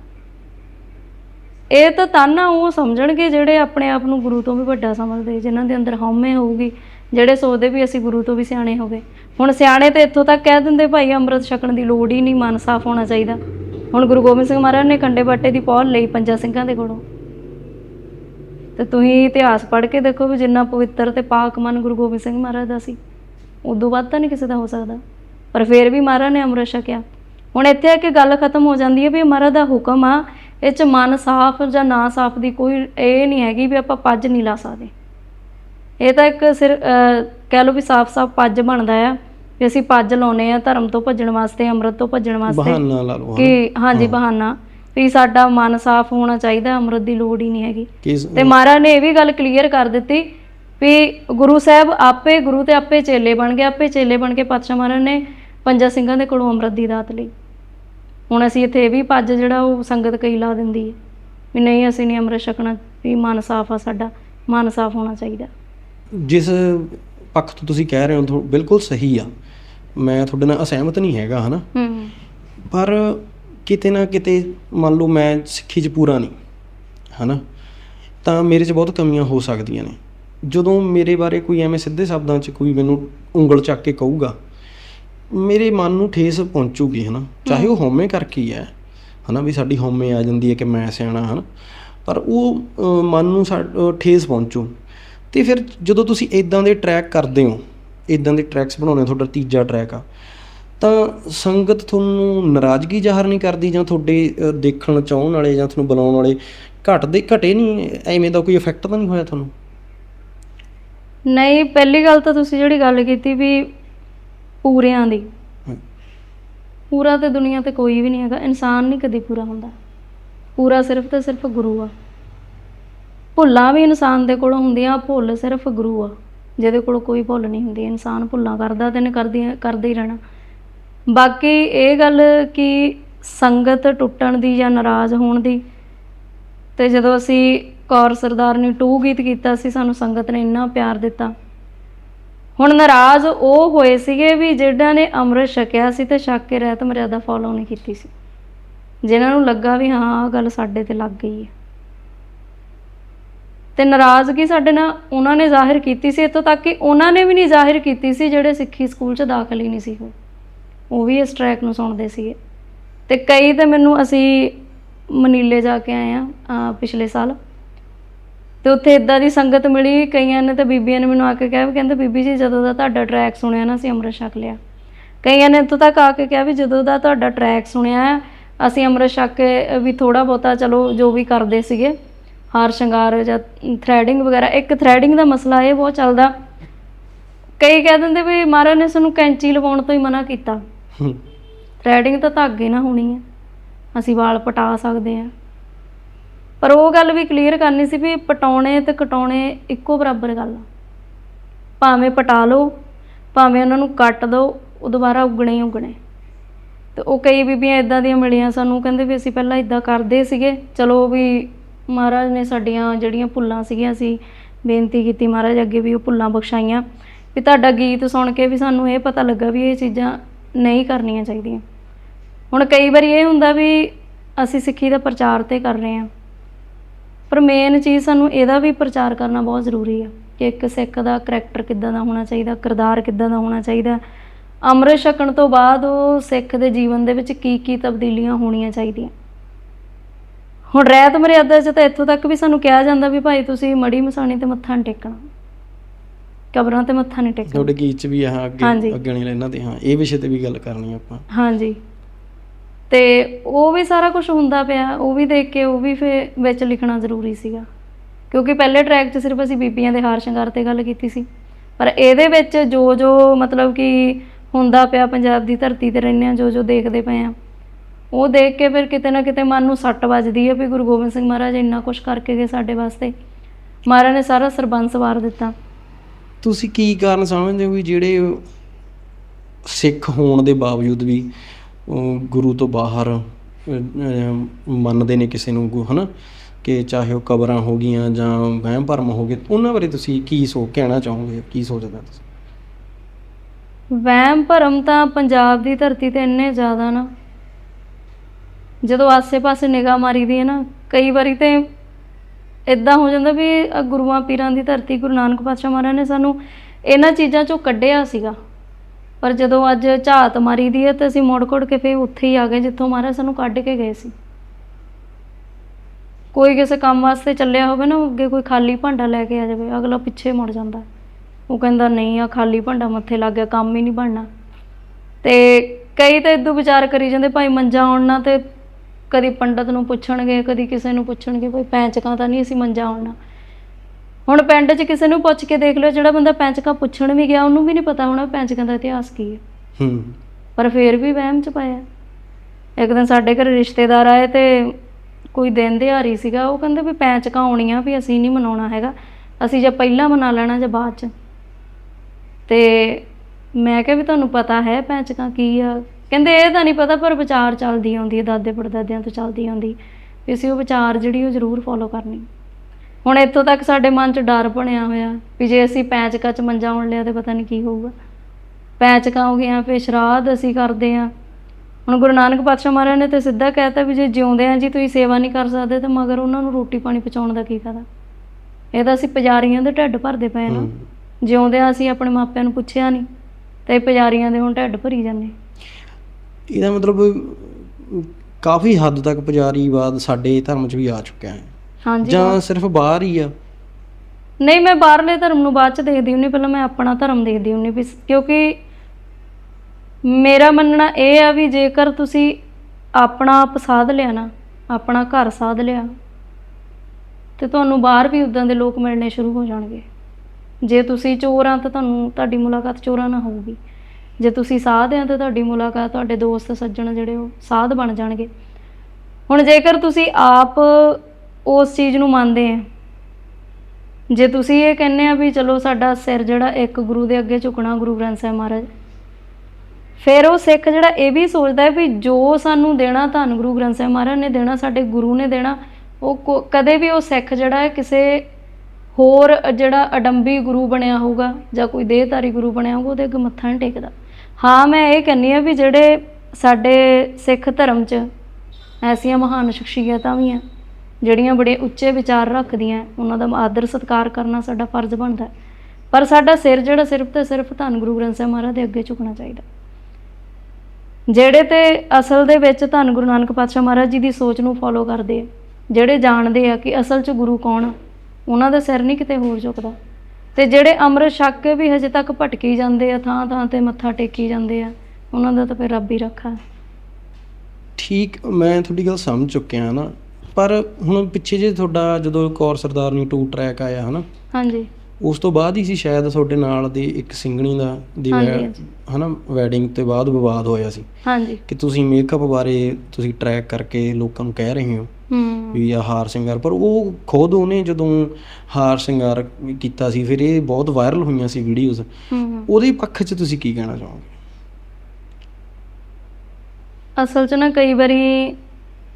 ਇਹ ਤਾਂ ਤਾਨਾ ਉਹ ਸਮਝਣਗੇ ਜਿਹੜੇ ਆਪਣੇ ਆਪ ਨੂੰ ਗੁਰੂ ਤੋਂ ਵੀ ਵੱਡਾ ਸਮਝਦੇ, ਜਿਨ੍ਹਾਂ ਦੇ ਅੰਦਰ ਹਉਮੈ ਹੋਊਗੀ, ਜਿਹੜੇ ਸੋਚਦੇ ਵੀ ਅਸੀਂ ਗੁਰੂ ਤੋਂ ਵੀ ਸਿਆਣੇ ਹੋਵੇ। ਹੁਣ ਸਿਆਣੇ ਤਾਂ ਇੱਥੋਂ ਤੱਕ ਕਹਿ ਦਿੰਦੇ, ਭਾਈ ਅੰਮ੍ਰਿਤ ਛਕਣ ਦੀ ਲੋੜ ਹੀ ਨਹੀਂ, ਮਨ ਸਾਫ਼ ਹੋਣਾ ਚਾਹੀਦਾ। ਹੁਣ ਗੁਰੂ ਗੋਬਿੰਦ ਸਿੰਘ ਮਹਾਰਾਜ ਨੇ ਕੰਡੇ ਬਾਟੇ ਦੀ ਪੌਲ ਲਈ ਪੰਜਾਂ ਸਿੰਘਾਂ ਦੇ ਕੋਲੋਂ। ਤੇ ਤੁਸੀਂ ਇਤਿਹਾਸ ਪੜ੍ਹ ਕੇ ਦੇਖੋ ਵੀ ਜਿੰਨਾ ਪਵਿੱਤਰ ਤੇ ਪਾਕ ਮਨ ਗੁਰੂ ਗੋਬਿੰਦ ਸਿੰਘ ਮਹਾਰਾਜ ਦਾ ਸੀ। ਉਦੋਂ ਵੱਧ ਤਾਂ ਨਹੀਂ ਕਿਸੇ ਦਾ ਹੋ ਸਕਦਾ। ਪਰ ਫਿਰ ਵੀ ਮਹਾਰਾਜ ਨੇ ਅੰਮ੍ਰਿਤ ਛਕਿਆ। ਹੁਣ ਇੱਥੇ ਆ ਕੇ ਗੱਲ ਖਤਮ ਹੋ ਜਾਂਦੀ ਹੈ ਵੀ ਮਹਾਰਾਜ ਦਾ ਹੁਕਮ ਆ ਇਹ ਚ ਮਨ ਸਾਫ਼ ਜਾਂ ਨਾ ਸਾਫ਼ ਦੀ ਕੋਈ ਇਹ ਨਹੀਂ ਹੈਗੀ ਵੀ ਆਪਾਂ ਪੱਜ ਨਹੀਂ ਲਾ ਸਕਦੇ। ਇਹ ਤਾਂ ਇੱਕ ਸਿਰ ਕਹਿ ਲਓ ਵੀ ਸਾਫ਼-ਸਾਫ਼ ਪੱਜ ਬਣਦਾ ਆ ਵੀ ਅਸੀਂ ਪੱਜ ਲਾਉਨੇ ਆ ਧਰਮ ਤੋਂ ਭੱਜਣ ਵਾਸਤੇ ਅੰਮ੍ਰਿਤ ਤੋਂ ਭੱਜਣ ਵਾਸਤੇ ਬਹਾਨਾ ਲਾ ਲਓ ਕਿ ਹਾਂਜੀ ਬਹਾਨਾ। ਵੀ ਸਾਡਾ ਮਨ ਸਾਫ਼ ਹੋਣਾ ਚਾਹੀਦਾ ਅੰਮ੍ਰਿਤ ਦੀ ਲੋੜ ਹੀ ਨਹੀਂ ਹੈਗੀ। ਕਿ ਤੇ ਮਹਾਰਾਜ ਨੇ ਇਹ ਵੀ ਗੱਲ ਕਲੀਅਰ ਕਰ ਦਿੱਤੀ ਵੀ ਗੁਰੂ ਸਾਹਿਬ ਆਪੇ ਗੁਰੂ ਤੇ ਆਪੇ ਚੇਲੇ ਬਣ ਗਏ ਆਪੇ ਚੇਲੇ ਬਣ ਕੇ ਪਾਤਸ਼ਾਹ ਮਹਾਰਾਜ ਨੇ ਪੰਜਾਂ ਸਿੰਘਾਂ ਦੇ ਕੋਲੋਂ ਅੰਮ੍ਰਿਤ ਦੀ ਦਾਤ ਲਈ। ਹੁਣ ਅਸੀਂ ਇੱਥੇ ਇਹ ਵੀ ਪੱਜ ਜਿਹੜਾ ਉਹ ਸੰਗਤ ਕਈ ਲਾ ਦਿੰਦੀ ਹੈ ਵੀ ਨਹੀਂ ਅਸੀਂ ਨਹੀਂ ਅੰਮ੍ਰਿਤ ਛਕਣਾ ਵੀ ਮਨ ਸਾਫ਼ ਆ ਸਾਡਾ ਮਨ ਸਾਫ਼ ਹੋਣਾ ਚਾਹੀਦਾ। ਜਿਸ ਪੱਖ ਤੋਂ ਤੁਸੀਂ ਕਹਿ ਰਹੇ ਹੋ ਥੋ- ਬਿਲਕੁਲ ਸਹੀ ਆ। ਮੈਂ ਤੁਹਾਡੇ ਨਾਲ ਅਸਹਿਮਤ ਨਹੀਂ ਹੈਗਾ ਹਨਾ? ਹੂੰ। ਪਰ ਕਿਤੇ ਨਾ ਕਿਤੇ ਮੰਨ ਲਓ ਮੈਂ ਸਿੱਖੀ 'ਚ ਪੂਰਾ ਨਹੀਂ ਹਨਾ? ਤਾਂ ਮੇਰੇ 'ਚ ਬਹੁਤ ਕਮੀਆਂ ਹੋ ਸਕਦੀਆਂ ਨੇ। ਜਦੋਂ ਮੇਰੇ ਬਾਰੇ ਕੋਈ ਐਵੇਂ ਸਿੱਧੇ ਸ਼ਬਦਾਂ 'ਚ ਕੋਈ ਮੈਨੂੰ ਉਂਗਲ ਚੱਕ ਕੇ ਕਹੂਗਾ ਮੇਰੇ ਮਨ ਨੂੰ ਠੇਸ ਪਹੁੰਚੂਗੀ ਹਨਾ? ਚਾਹੇ ਉਹ ਹਉਮੈ ਕਰਕੇ ਹੀ ਹੈ ਹਨਾ? ਵੀ ਸਾਡੀ ਹਉਮੈ ਆ ਜਾਂਦੀ ਹੈ ਕਿ ਮੈਂ ਸਿਆਣਾ ਹਨਾ? ਪਰ ਉਹ ਮਨ ਨੂੰ ਠੇਸ ਪਹੁੰਚੂ। ਤੇ ਫਿਰ ਜਦੋਂ ਤੁਸੀਂ ਇਦਾਂ ਦੇ ਟਰੈਕ ਕਰਦੇ ਹੋ ਇਦਾਂ ਦੇ ਟਰੈਕਸ ਬਣਾਉਂਦੇ ਹੋ ਤੁਹਾਡਾ ਤੀਜਾ ਟਰੈਕ ਆ ਤਾਂ ਸੰਗਤ ਤੁਹਾਨੂੰ ਨਾਰਾਜ਼ਗੀ ਜ਼ਾਹਰ ਨਹੀਂ ਕਰਦੀ ਜਾਂ ਤੁਹਾਡੇ ਦੇਖਣ ਚਾਹਣ ਵਾਲੇ ਜਾਂ ਤੁਹਾਨੂੰ ਬੁਲਾਉਣ ਵਾਲੇ ਘਟਦੇ ਘਟੇ ਨਹੀਂ ਐਵੇਂ ਦਾ ਕੋਈ ਇਫੈਕਟ ਤਾਂ ਨਹੀਂ ਹੋਇਆ ਤੁਹਾਨੂੰ? ਨਹੀਂ ਪਹਿਲੀ ਗੱਲ ਤਾਂ ਤੁਸੀਂ ਜਿਹੜੀ ਗੱਲ ਕੀਤੀ ਵੀ ਪੂਰਿਆਂ ਦੀ। ਪੂਰਾ ਤੇ ਦੁਨੀਆ ਤੇ ਕੋਈ ਵੀ ਨਹੀਂ ਹੈਗਾ ਇਨਸਾਨ ਨਹੀਂ ਕਦੇ ਪੂਰਾ ਹੁੰਦਾ। ਪੂਰਾ ਸਿਰਫ ਤੇ ਸਿਰਫ ਗੁਰੂ ਆ। ਭੁੱਲਾਂ ਵੀ ਇਨਸਾਨ ਦੇ ਕੋਲੋਂ ਹੁੰਦੀਆਂ ਭੁੱਲ ਸਿਰਫ ਗੁਰੂ ਆ। ਜਿਹਦੇ ਕੋਲ ਕੋਈ ਭੁੱਲ ਨਹੀਂ ਹੁੰਦੀ ਇਨਸਾਨ ਭੁੱਲਾਂ ਕਰਦਾ ਤੇ ਨੇ ਕਰਦੀ ਕਰਦੇ ਹੀ ਰਹਿਣਾ। ਬਾਕੀ ਇਹ ਗੱਲ ਕਿ ਸੰਗਤ ਟੁੱਟਣ ਦੀ ਜਾਂ ਨਾਰਾਜ਼ ਹੋਣ ਦੀ, ਤੇ ਜਦੋਂ ਅਸੀਂ ਕੌਰ ਸਰਦਾਰ ਨੇ ਟੂ ਗੀਤ ਕੀਤਾ ਸੀ, ਸਾਨੂੰ ਸੰਗਤ ਨੇ ਇੰਨਾ ਪਿਆਰ ਦਿੱਤਾ। ਹੁਣ ਨਾਰਾਜ਼ ਉਹ ਹੋਏ ਸੀਗੇ ਵੀ ਜਿਹੜਿਆਂ ਨੇ ਅੰਮ੍ਰਿਤ ਛਕਿਆ ਸੀ ਤੇ ਛਕ ਕੇ ਰਹਿਤ ਮਰਿਆਦਾ ਫੋਲੋ ਨਹੀਂ ਕੀਤੀ ਸੀ। ਜਿਨ੍ਹਾਂ ਨੂੰ ਲੱਗਾ ਵੀ ਹਾਂ, ਆਹ ਗੱਲ ਸਾਡੇ ਤੇ ਲੱਗ ਗਈ ਹੈ। ਤੇ ਨਾਰਾਜ਼ਗੀ ਸਾਡੇ ਨਾਲ ਉਹਨਾਂ ਨੇ ਜ਼ਾਹਿਰ ਕੀਤੀ ਸੀ, ਇੱਥੋਂ ਤੱਕ ਕਿ ਉਹਨਾਂ ਨੇ ਵੀ ਨਹੀਂ ਜ਼ਾਹਿਰ ਕੀਤੀ ਸੀ ਜਿਹੜੇ ਸਿੱਖੀ ਸਕੂਲ 'ਚ ਦਾਖਲ ਹੀ ਨਹੀਂ ਸੀ ਹੋਏ। ਉਹ ਵੀ ਇਸ ਟਰੈਕ ਨੂੰ ਸੁਣਦੇ ਸੀਗੇ। ਤੇ ਕਈ ਤਾਂ ਮੈਨੂੰ ਅਸੀਂ ਮਨੀਲੇ ਜਾ ਕੇ ਆਏ ਆ ਪਿਛਲੇ ਸਾਲ। ਤੇ ਉੱਥੇ ਇਦਾਂ ਦੀ ਸੰਗਤ ਮਿਲੀ ਕਈਆਂ ਨੇ ਤਾਂ ਬੀਬੀਆਂ ਨੇ ਮੈਨੂੰ ਆ ਕੇ ਕਿਹਾ ਵੀ ਕਹਿੰਦੇ ਬੀਬੀ ਜੀ ਜਦੋਂ ਦਾ ਤੁਹਾਡਾ ਟਰੈਕ ਸੁਣਿਆ ਨਾ ਅਸੀਂ ਅੰਮ੍ਰਿਤ ਛਕ ਲਿਆ। ਕਈਆਂ ਨੇ ਇੱਥੋਂ ਤੱਕ ਆ ਕੇ ਕਿਹਾ ਵੀ ਜਦੋਂ ਦਾ ਤੁਹਾਡਾ ਟਰੈਕ ਸੁਣਿਆ ਹੈ, ਅਸੀਂ ਅੰਮ੍ਰਿਤ ਛਕ ਕੇ ਵੀ ਥੋੜਾ ਬਹੁਤਾ ਚਲੋ ਜੋ ਵੀ ਕਰਦੇ ਸੀਗੇ ਹਾਰ ਸ਼ਿੰਗਾਰ ਜਾਂ ਥ੍ਰੈਡਿੰਗ ਵਗੈਰਾ ਇੱਕ ਥ੍ਰੈਡਿੰਗ ਦਾ ਮਸਲਾ ਇਹ ਬਹੁਤ ਚੱਲਦਾ। ਕਈ ਕਹਿ ਦਿੰਦੇ ਵੀ ਮਹਾਰਾਜ ਨੇ ਸਾਨੂੰ ਕੈਂਚੀ ਲਵਾਉਣ ਤੋਂ ਹੀ ਮਨਾ ਕੀਤਾ। ਥ੍ਰੈਡਿੰਗ ਤਾਂ ਧਾਗੇ ਨਾਲ ਹੋਣੀ ਹੈ ਅਸੀਂ ਵਾਲ ਪਟਾ ਸਕਦੇ ਹਾਂ ਪਰ ਉਹ ਗੱਲ ਵੀ ਕਲੀਅਰ ਕਰਨੀ ਸੀ ਵੀ ਪਟਾਉਣੇ ਤੇ ਕਟਾਉਣੇ ਇੱਕੋ ਬਰਾਬਰ ਗੱਲ ਆ। ਭਾਵੇਂ ਪਟਾ ਲਓ, ਭਾਵੇਂ ਉਹਨਾਂ ਨੂੰ ਕੱਟ ਦਿਓ, ਉਹ ਦੁਬਾਰਾ ਉਗਣੇ ਹੀ ਉਗਣੇ। ਤੇ ਉਹ ਕਈ ਬੀਬੀਆਂ ਇਦਾਂ ਦੀਆਂ ਮਿਲੀਆਂ ਸਾਨੂੰ, ਕਹਿੰਦੇ ਵੀ ਅਸੀਂ ਪਹਿਲਾਂ ਇਦਾਂ ਕਰਦੇ ਸੀਗੇ। ਚਲੋ ਵੀ ਮਹਾਰਾਜ ਨੇ ਸਾਡੀਆਂ ਜਿਹੜੀਆਂ ਭੁੱਲਾਂ ਸੀਗੀਆਂ, ਅਸੀਂ ਬੇਨਤੀ ਕੀਤੀ ਮਹਾਰਾਜ ਅੱਗੇ ਵੀ ਉਹ ਭੁੱਲਾਂ ਬਖਸ਼ਾਈਆਂ। ਵੀ ਤੁਹਾਡਾ ਗੀਤ ਸੁਣ ਕੇ ਵੀ ਸਾਨੂੰ ਇਹ ਪਤਾ ਲੱਗਾ ਵੀ ਇਹ ਚੀਜ਼ਾਂ ਨਹੀਂ ਕਰਨੀਆਂ ਚਾਹੀਦੀਆਂ। ਹੁਣ ਕਈ ਵਾਰੀ ਇਹ ਹੁੰਦਾ ਵੀ ਅਸੀਂ ਸਿੱਖੀ ਦਾ ਪ੍ਰਚਾਰ ਤੇ ਕਰ ਰਹੇ ਹਾਂ। ਪਰ ਮੇਨ ਚੀਜ਼ ਸਾਨੂੰ ਇਹਦਾ ਵੀ ਪ੍ਰਚਾਰ ਕਰਨਾ ਬਹੁਤ ਜ਼ਰੂਰੀ ਆ ਕਿ ਇੱਕ ਸਿੱਖ ਦਾ ਕਰੈਕਟਰ ਕਿੱਦਾਂ ਦਾ ਹੋਣਾ ਚਾਹੀਦਾ, ਕਿਰਦਾਰ ਕਿੱਦਾਂ ਦਾ ਹੋਣਾ ਚਾਹੀਦਾ। ਅੰਮ੍ਰਿਤ ਛਕਣ ਤੋਂ ਬਾਅਦ ਉਹ ਸਿੱਖ ਦੇ ਜੀਵਨ ਦੇ ਵਿੱਚ ਕੀ ਕੀ ਤਬਦੀਲੀਆਂ ਹੋਣੀਆਂ ਚਾਹੀਦੀਆਂ। ਹੁਣ ਰਹਿਤ ਮਰਿਆਦਾ 'ਚ ਤਾਂ ਇੱਥੋਂ ਤੱਕ ਵੀ ਸਾਨੂੰ ਕਿਹਾ ਜਾਂਦਾ ਵੀ ਭਾਈ ਤੁਸੀਂ ਮੜੀ ਮਸਾਣੀ ਤੇ ਮੱਥਾ ਨਹੀਂ ਟੇਕਣਾ। ਕਬਰਾਂ ਤੇ ਮੱਥਾ ਨਹੀਂ ਟੇਕਣਾ। ਤੁਹਾਡੇ ਗੀਤ 'ਚ ਵੀ ਆ ਹਾਂਜੀ। ਅੱਗੇ ਅੱਗੇ ਵਾਲੀ ਲਾਈਨਾਂ ਤੇ ਹਾਂ ਇਹ ਵਿਸ਼ੇ ਤੇ ਵੀ ਗੱਲ ਕਰਨੀ ਆ ਆਪਾਂ। ਹਾਂਜੀ। ਤੇ ਉਹ ਵੀ ਸਾਰਾ ਕੁਝ ਹੁੰਦਾ ਪਿਆ ਉਹ ਵੀ ਦੇਖ ਕੇ ਉਹ ਵੀ ਫੇ ਵਿੱਚ ਲਿਖਣਾ ਜ਼ਰੂਰੀ ਸੀਗਾ। ਕਿਉਂਕਿ ਪਹਿਲੇ ਟਰੈਕ 'ਚ ਸਿਰਫ ਅਸੀਂ ਬੀਬੀਆਂ ਦੇ ਹਾਰ ਸ਼ਿੰਗਾਰ ਤੇ ਗੱਲ ਕੀਤੀ ਸੀ। ਪਰ ਇਹਦੇ ਵਿੱਚ ਜੋ ਜੋ ਮਤਲਬ ਕਿ ਹੁੰਦਾ ਪਿਆ ਪੰਜਾਬ ਦੀ ਧਰਤੀ ਤੇ ਰਹਿੰਦੇ ਆ ਜੋ ਜੋ ਦੇਖਦੇ ਪਏ ਆ ਉਹ ਦੇਖ ਕੇ ਫਿਰ ਕਿਤੇ ਨਾ ਕਿਤੇ ਮਨ ਨੂੰ ਸੱਟ ਵੱਜਦੀ ਹੈ ਵੀ ਗੁਰੂ ਗੋਬਿੰਦ ਸਿੰਘ ਮਹਾਰਾਜ ਇੰਨਾ ਕੁਝ ਕਰਕੇ ਗਏ ਸਾਡੇ ਵਾਸਤੇ। ਮਹਾਰਾਜ ਨੇ ਸਾਰਾ ਸਰਬੰਸ ਵਾਰ ਦਿੱਤਾ। ਤੁਸੀਂ ਕੀ ਕਾਰਨ ਸਮਝਦੇ ਹੋ ਵੀ ਜਿਹੜੇ ਸਿੱਖ ਹੋਣ ਦੇ ਬਾਵਜੂਦ ਵੀ ਗੁਰੂ ਤੋਂ ਬਾਹਰ ਮੰਨਦੇ ਨੇ ਕਿਸੇ ਨੂੰ ਹਨਾ? ਕਿ ਚਾਹੇ ਉਹ ਕਬਰਾਂ ਹੋ ਗਈਆਂ ਜਾਂ ਵਹਿਮ ਭਰਮ ਹੋ ਗਏ, ਉਹਨਾਂ ਬਾਰੇ ਤੁਸੀਂ ਕੀ ਸੋਚ ਕਹਿਣਾ ਚਾਹੋਗੇ? ਕੀ ਸੋਚਦੇ ਹੋ ਤੁਸੀਂ? ਵਹਿਮ ਭਰਮ ਤਾਂ ਪੰਜਾਬ ਦੀ ਧਰਤੀ ਤੇ ਇੰਨੇ ਜ਼ਿਆਦਾ ਨਾ। ਜਦੋਂ ਆਸੇ-ਪਾਸੇ ਨਿਗਾਹ ਮਾਰੀਦੀ ਹੈ ਨਾ, ਕਈ ਵਾਰੀ ਤੇ ਇਦਾਂ ਹੋ ਜਾਂਦਾ ਵੀ ਆਹ ਗੁਰੂਆਂ ਪੀਰਾਂ ਦੀ ਧਰਤੀ ਗੁਰੂ ਨਾਨਕ ਪਾਤਸ਼ਾਹ ਮਹਾਰਾਜ ਨੇ ਸਾਨੂੰ ਇਹਨਾਂ ਚੀਜ਼ਾਂ ਚੋਂ ਕੱਢਿਆ ਸੀਗਾ। ਪਰ ਜਦੋਂ ਅੱਜ ਝਾਤ ਮਾਰੀ ਦੀ ਹੈ ਤੇ ਅਸੀਂ ਮੁੜ ਕੁੜ ਕੇ ਫੇਰ ਉੱਥੇ ਹੀ ਆ ਗਏ, ਜਿੱਥੋਂ ਮਹਾਰਾਜ ਸਾਨੂੰ ਕੱਢ ਕੇ ਗਏ ਸੀ। ਕੋਈ ਕਿਸੇ ਕੰਮ ਵਾਸਤੇ ਚੱਲਿਆ ਹੋਵੇ ਨਾ ਅੱਗੇ ਕੋਈ ਖਾਲੀ ਭਾਂਡਾ ਲੈ ਕੇ ਆ ਜਾਵੇ, ਅਗਲਾ ਪਿੱਛੇ ਮੁੜ ਜਾਂਦਾ। ਉਹ ਕਹਿੰਦਾ, ਨਹੀਂ ਆ ਖਾਲੀ ਭਾਂਡਾ ਮੱਥੇ ਲੱਗ ਗਿਆ, ਕੰਮ ਹੀ ਨਹੀਂ ਬਣਨਾ। ਤੇ ਕਈ ਤਾਂ ਇਦੋਂ ਵਿਚਾਰ ਕਰੀ ਜਾਂਦੇ, ਭਾਈ ਮੰਜਾ ਆਉਣਾ ਤੇ ਕਦੀ ਪੰਡਤ ਨੂੰ ਪੁੱਛਣਗੇ ਕਦੀ ਕਿਸੇ ਨੂੰ ਪੁੱਛਣਗੇ ਭਾਈ ਪੈਂਚਕਾਂ ਤਾਂ ਨਹੀਂ ਅਸੀਂ ਮੰਜਾ ਆਉਣਾ? ਹੁਣ ਪਿੰਡ 'ਚ ਕਿਸੇ ਨੂੰ ਪੁੱਛ ਕੇ ਦੇਖ ਲਿਓ ਜਿਹੜਾ ਬੰਦਾ ਪੈਂਚਕਾਂ ਪੁੱਛਣ ਵੀ ਗਿਆ ਉਹਨੂੰ ਵੀ ਨਹੀਂ ਪਤਾ ਹੋਣਾ ਪੈਂਚਕਾਂ ਦਾ ਇਤਿਹਾਸ ਕੀ ਹੈ। ਹੂੰ। ਪਰ ਫੇਰ ਵੀ ਵਹਿਮ 'ਚ ਪਾਇਆ। ਇੱਕ ਦਿਨ ਸਾਡੇ ਘਰ ਰਿਸ਼ਤੇਦਾਰ ਆਏ ਤੇ ਕੋਈ ਦਿਨ ਦਿਹਾੜੀ ਸੀਗਾ ਉਹ ਕਹਿੰਦੇ ਵੀ ਪੈਂਚਕਾਂ ਆਉਣੀਆਂ ਵੀ ਅਸੀਂ ਨਹੀਂ ਮਨਾਉਣਾ ਹੈਗਾ। ਅਸੀਂ ਜੇ ਪਹਿਲਾਂ ਮਨਾ ਲੈਣਾ ਜਾਂ ਬਾਅਦ 'ਚ। ਤੇ ਮੈਂ ਕਿਹਾ ਵੀ ਤੁਹਾਨੂੰ ਪਤਾ ਹੈ ਪੈਂਚਕਾਂ ਕੀ ਆ ਕਹਿੰਦੇ ਇਹ ਤਾਂ ਨਹੀਂ ਪਤਾ ਪਰ ਵਿਚਾਰ ਚੱਲਦੀ ਆਉਂਦੀ ਹੈ ਦਾਦੇ ਪੜਦਾਦਿਆਂ ਤੋਂ ਚੱਲਦੀ ਆਉਂਦੀ। ਵੀ ਅਸੀਂ ਉਹ ਵਿਚਾਰ ਜਿਹੜੀ ਉਹ ਜ਼ਰੂਰ ਫੋਲੋ ਕਰਨੀ। ਹੁਣ ਇੱਥੋਂ ਤੱਕ ਸਾਡੇ ਮਨ 'ਚ ਡਰ ਬਣਿਆ ਹੋਇਆ ਵੀ ਜੇ ਅਸੀਂ ਪੈਂਚਕਾਂ 'ਚ ਮੰਜਾ ਉਣ ਲਿਆ ਤੇ ਪਤਾ ਨਹੀਂ ਕੀ ਹੋਊਗਾ। ਪੈਂਚਕਾਂ ਹੋ ਗਈਆਂ ਫਿਰ ਸ਼ਰਾਧ ਅਸੀਂ ਕਰਦੇ ਆ ਹੁਣ ਗੁਰੂ ਨਾਨਕ ਪਾਤਸ਼ਾਹ ਮਹਾਰਾਜ ਨੇ ਤੇ ਸਿੱਧਾ ਕਹਿਤਾ ਵੀ ਜੇ ਜਿਉਂਦੇ ਆ ਜੀ ਤੁਸੀਂ ਸੇਵਾ ਨਹੀਂ ਕਰ ਸਕਦੇ ਤੇ ਮਗਰ ਉਹਨਾਂ ਨੂੰ ਰੋਟੀ ਪਾਣੀ ਪਹੁੰਚਾਉਣ ਦਾ ਕੀ ਫਾਇਦਾ। ਇਹ ਤਾਂ ਅਸੀਂ ਪੁਜਾਰੀਆਂ ਦੇ ਢਿੱਡ ਭਰਦੇ ਪਏ ਨਾ। ਹੂੰ। ਜਿਉਂਦਿਆਂ ਅਸੀਂ ਆਪਣੇ ਮਾਪਿਆਂ ਨੂੰ ਪੁੱਛਿਆ ਨਹੀਂ ਤੇ ਪੁਜਾਰੀਆਂ ਦੇ ਹੁਣ ਢਿੱਡ ਭਰੀ ਜਾਂਦੇ। ਇਹਦਾ ਮਤਲਬ ਕਾਫੀ ਹੱਦ ਤੱਕ ਪੁਜਾਰੀਵਾਦ ਸਾਡੇ ਧਰਮ 'ਚ ਵੀ ਆ ਚੁੱਕਿਆ ਹੈ। ਹਾਂਜੀ। ਜਾਂ ਸਿਰਫ ਬਾਹਰ ਹੀ ਆ? ਨਹੀਂ ਮੈਂ ਬਾਹਰਲੇ ਧਰਮ ਨੂੰ ਬਾਅਦ ਚ ਦੇਖਦੀ ਹੁੰਨੀ ਪਹਿਲਾਂ ਮੈਂ ਆਪਣਾ ਧਰਮ ਦੇਖਦੀ ਹੁੰਨੀ ਵੀ ਕਿਉਂਕਿ ਮੇਰਾ ਮੰਨਣਾ ਇਹ ਆ ਵੀ ਜੇਕਰ ਤੁਸੀਂ ਆਪਣਾ ਆਪ ਸਾਧ ਲਿਆ ਨਾ ਆਪਣਾ ਘਰ ਸਾਧ ਲਿਆ ਤੇ ਤੁਹਾਨੂੰ ਬਾਹਰ ਵੀ ਉਦਾਂ ਦੇ ਲੋਕ ਮਿਲਣੇ ਸ਼ੁਰੂ ਹੋ ਜਾਣਗੇ। ਜੇ ਤੁਸੀਂ ਚੋਰ ਆ ਤਾਂ ਤੁਹਾਨੂੰ ਤੁਹਾਡੀ ਮੁਲਾਕਾਤ ਚੋਰਾਂ ਨਾਲ ਹੋਊਗੀ। ਜੇ ਤੁਸੀਂ ਸਾਧ ਆ ਤਾਂ ਤੁਹਾਡੀ ਮੁਲਾਕਾਤ, ਤੁਹਾਡੇ ਦੋਸਤ ਸੱਜਣ ਜਿਹੜੇ ਉਹ ਸਾਧ ਬਣ ਜਾਣਗੇ। ਹੁਣ ਜੇਕਰ ਤੁਸੀਂ ਆਪ ਉਸ ਚੀਜ਼ ਨੂੰ ਮੰਨਦੇ ਆ, ਜੇ ਤੁਸੀਂ ਇਹ ਕਹਿੰਦੇ ਆ ਵੀ ਚਲੋ ਸਾਡਾ ਸਿਰ ਜਿਹੜਾ ਇੱਕ ਗੁਰੂ ਦੇ ਅੱਗੇ ਝੁਕਣਾ, ਗੁਰੂ ਗ੍ਰੰਥ ਸਾਹਿਬ ਮਹਾਰਾਜ, ਫਿਰ ਉਹ ਸਿੱਖ ਜਿਹੜਾ ਇਹ ਵੀ ਸੋਚਦਾ ਹੈ ਵੀ ਜੋ ਸਾਨੂੰ ਦੇਣਾ ਧੰਨ ਗੁਰੂ ਗ੍ਰੰਥ ਸਾਹਿਬ ਮਹਾਰਾਜ ਨੇ ਦੇਣਾ, ਸਾਡੇ ਗੁਰੂ ਨੇ ਦੇਣਾ, ਉਹ ਕੋ- ਕਦੇ ਵੀ ਉਹ ਸਿੱਖ ਜਿਹੜਾ ਹੈ ਕਿਸੇ ਹੋਰ ਜਿਹੜਾ ਅਡੰਬੀ ਗੁਰੂ ਬਣਿਆ ਹੋਊਗਾ ਜਾਂ ਕੋਈ ਦੇਹਧਾਰੀ ਗੁਰੂ ਬਣਿਆ ਹੋਊਗਾ, ਉਹਦੇ ਅੱਗੇ ਮੱਥਾ ਨਹੀਂ ਟੇਕਦਾ। ਹਾਂ, ਮੈਂ ਇਹ ਕਹਿੰਨੀ ਆ ਵੀ ਜਿਹੜੇ ਸਾਡੇ ਸਿੱਖ ਧਰਮ 'ਚ ਐਸੀਆਂ ਮਹਾਨ ਸ਼ਖਸੀਅਤਾਂ ਵੀ ਆ, ਜਿਹੜੀਆਂ ਬੜੇ ਉੱਚੇ ਵਿਚਾਰ ਰੱਖਦੀਆਂ, ਉਹਨਾਂ ਦਾ ਆਦਰ ਸਤਿਕਾਰ ਕਰਨਾ ਸਾਡਾ ਫਰਜ਼ ਬਣਦਾ ਪਰ ਸਾਡਾ ਸਿਰ ਜਿਹੜਾ ਸਿਰਫ ਤੇ ਸਿਰਫ ਧੰਨ ਗੁਰੂ ਗ੍ਰੰਥ ਸਾਹਿਬ ਮਹਾਰਾਜ ਦੇ ਅੱਗੇ ਝੁਕਣਾ ਚਾਹੀਦਾ। ਜਿਹੜੇ ਤੇ ਅਸਲ ਦੇ ਵਿੱਚ ਧੰਨ ਗੁਰੂ ਨਾਨਕ ਪਾਤਸ਼ਾਹ ਮਹਾਰਾਜ ਜੀ ਦੀ ਸੋਚ ਨੂੰ ਫੋਲੋ ਕਰਦੇ ਆ, ਜਿਹੜੇ ਜਾਣਦੇ ਆ ਕਿ ਅਸਲ 'ਚ ਗੁਰੂ ਕੌਣ ਆ, ਉਹਨਾਂ ਦਾ ਸਿਰ ਨਹੀਂ ਕਿਤੇ ਹੋਰ ਝੁਕਦਾ। ਤੇ ਜਿਹੜੇ ਅੰਮ੍ਰਿਤ ਛਕ ਕੇ ਵੀ ਹਜੇ ਤੱਕ ਭਟਕੀ ਜਾਂਦੇ ਆ ਥਾਂ ਥਾਂ ਤੇ ਮੱਥਾ ਟੇਕੀ ਜਾਂਦੇ ਆ ਉਹਨਾਂ ਦਾ ਤਾਂ ਫਿਰ ਰੱਬ ਹੀ ਰੱਖਾ। ਠੀਕ ਮੈਂ ਤੁਹਾਡੀ ਗੱਲ ਸਮਝ ਚੁੱਕਿਆ ਨਾ ਪਰ ਹੁਣ ਪਿੱਛੇ ਜੇ ਤੁਹਾਡਾ ਜਦੋਂ ਕੌਰ ਸਰਦਾਰ ਨੂੰ ਟੂ ਟਰੈਕ ਆਇਆ ਹਨਾ ਹਾਂਜੀ ਉਸ ਤੋਂ ਬਾਅਦ ਹੀ ਸੀ ਸ਼ਾਇਦ ਤੁਹਾਡੇ ਨਾਲ ਦੀ ਇੱਕ ਸਿੰਗਣੀ ਦਾ ਦੀ। ਹਨਾ ਵੈਡਿੰਗ ਤੇ ਬਾਅਦ ਵਿਵਾਦ ਹੋਇਆ ਸੀ ਹਾਂਜੀ ਕਿ ਤੁਸੀਂ ਮੇਕਅਪ ਬਾਰੇ ਤੁਸੀਂ ਟਰੈਕ ਕਰਕੇ ਲੋਕਾਂ ਨੂੰ ਕਹਿ ਰਹੇ ਹੂੰ ਵੀ ਆ ਹਾਰ ਸ਼ਿੰਗਾਰ ਪਰ ਉਹ ਖੁਦ ਉਹਨੇ ਜਦੋਂ ਹਾਰ ਸ਼ਿੰਗਾਰ ਕੀਤਾ ਸੀ ਫਿਰ ਇਹ ਬਹੁਤ ਵਾਇਰਲ ਹੋਈਆਂ ਸੀ ਵੀਡੀਓਜ਼ ਉਹਦੇ ਪੱਖ 'ਚ ਤੁਸੀਂ ਕੀ ਕਹਿਣਾ ਚਾਹੋਗੇ? ਅਸਲ 'ਚ ਨਾ ਕਈ ਵਾਰੀ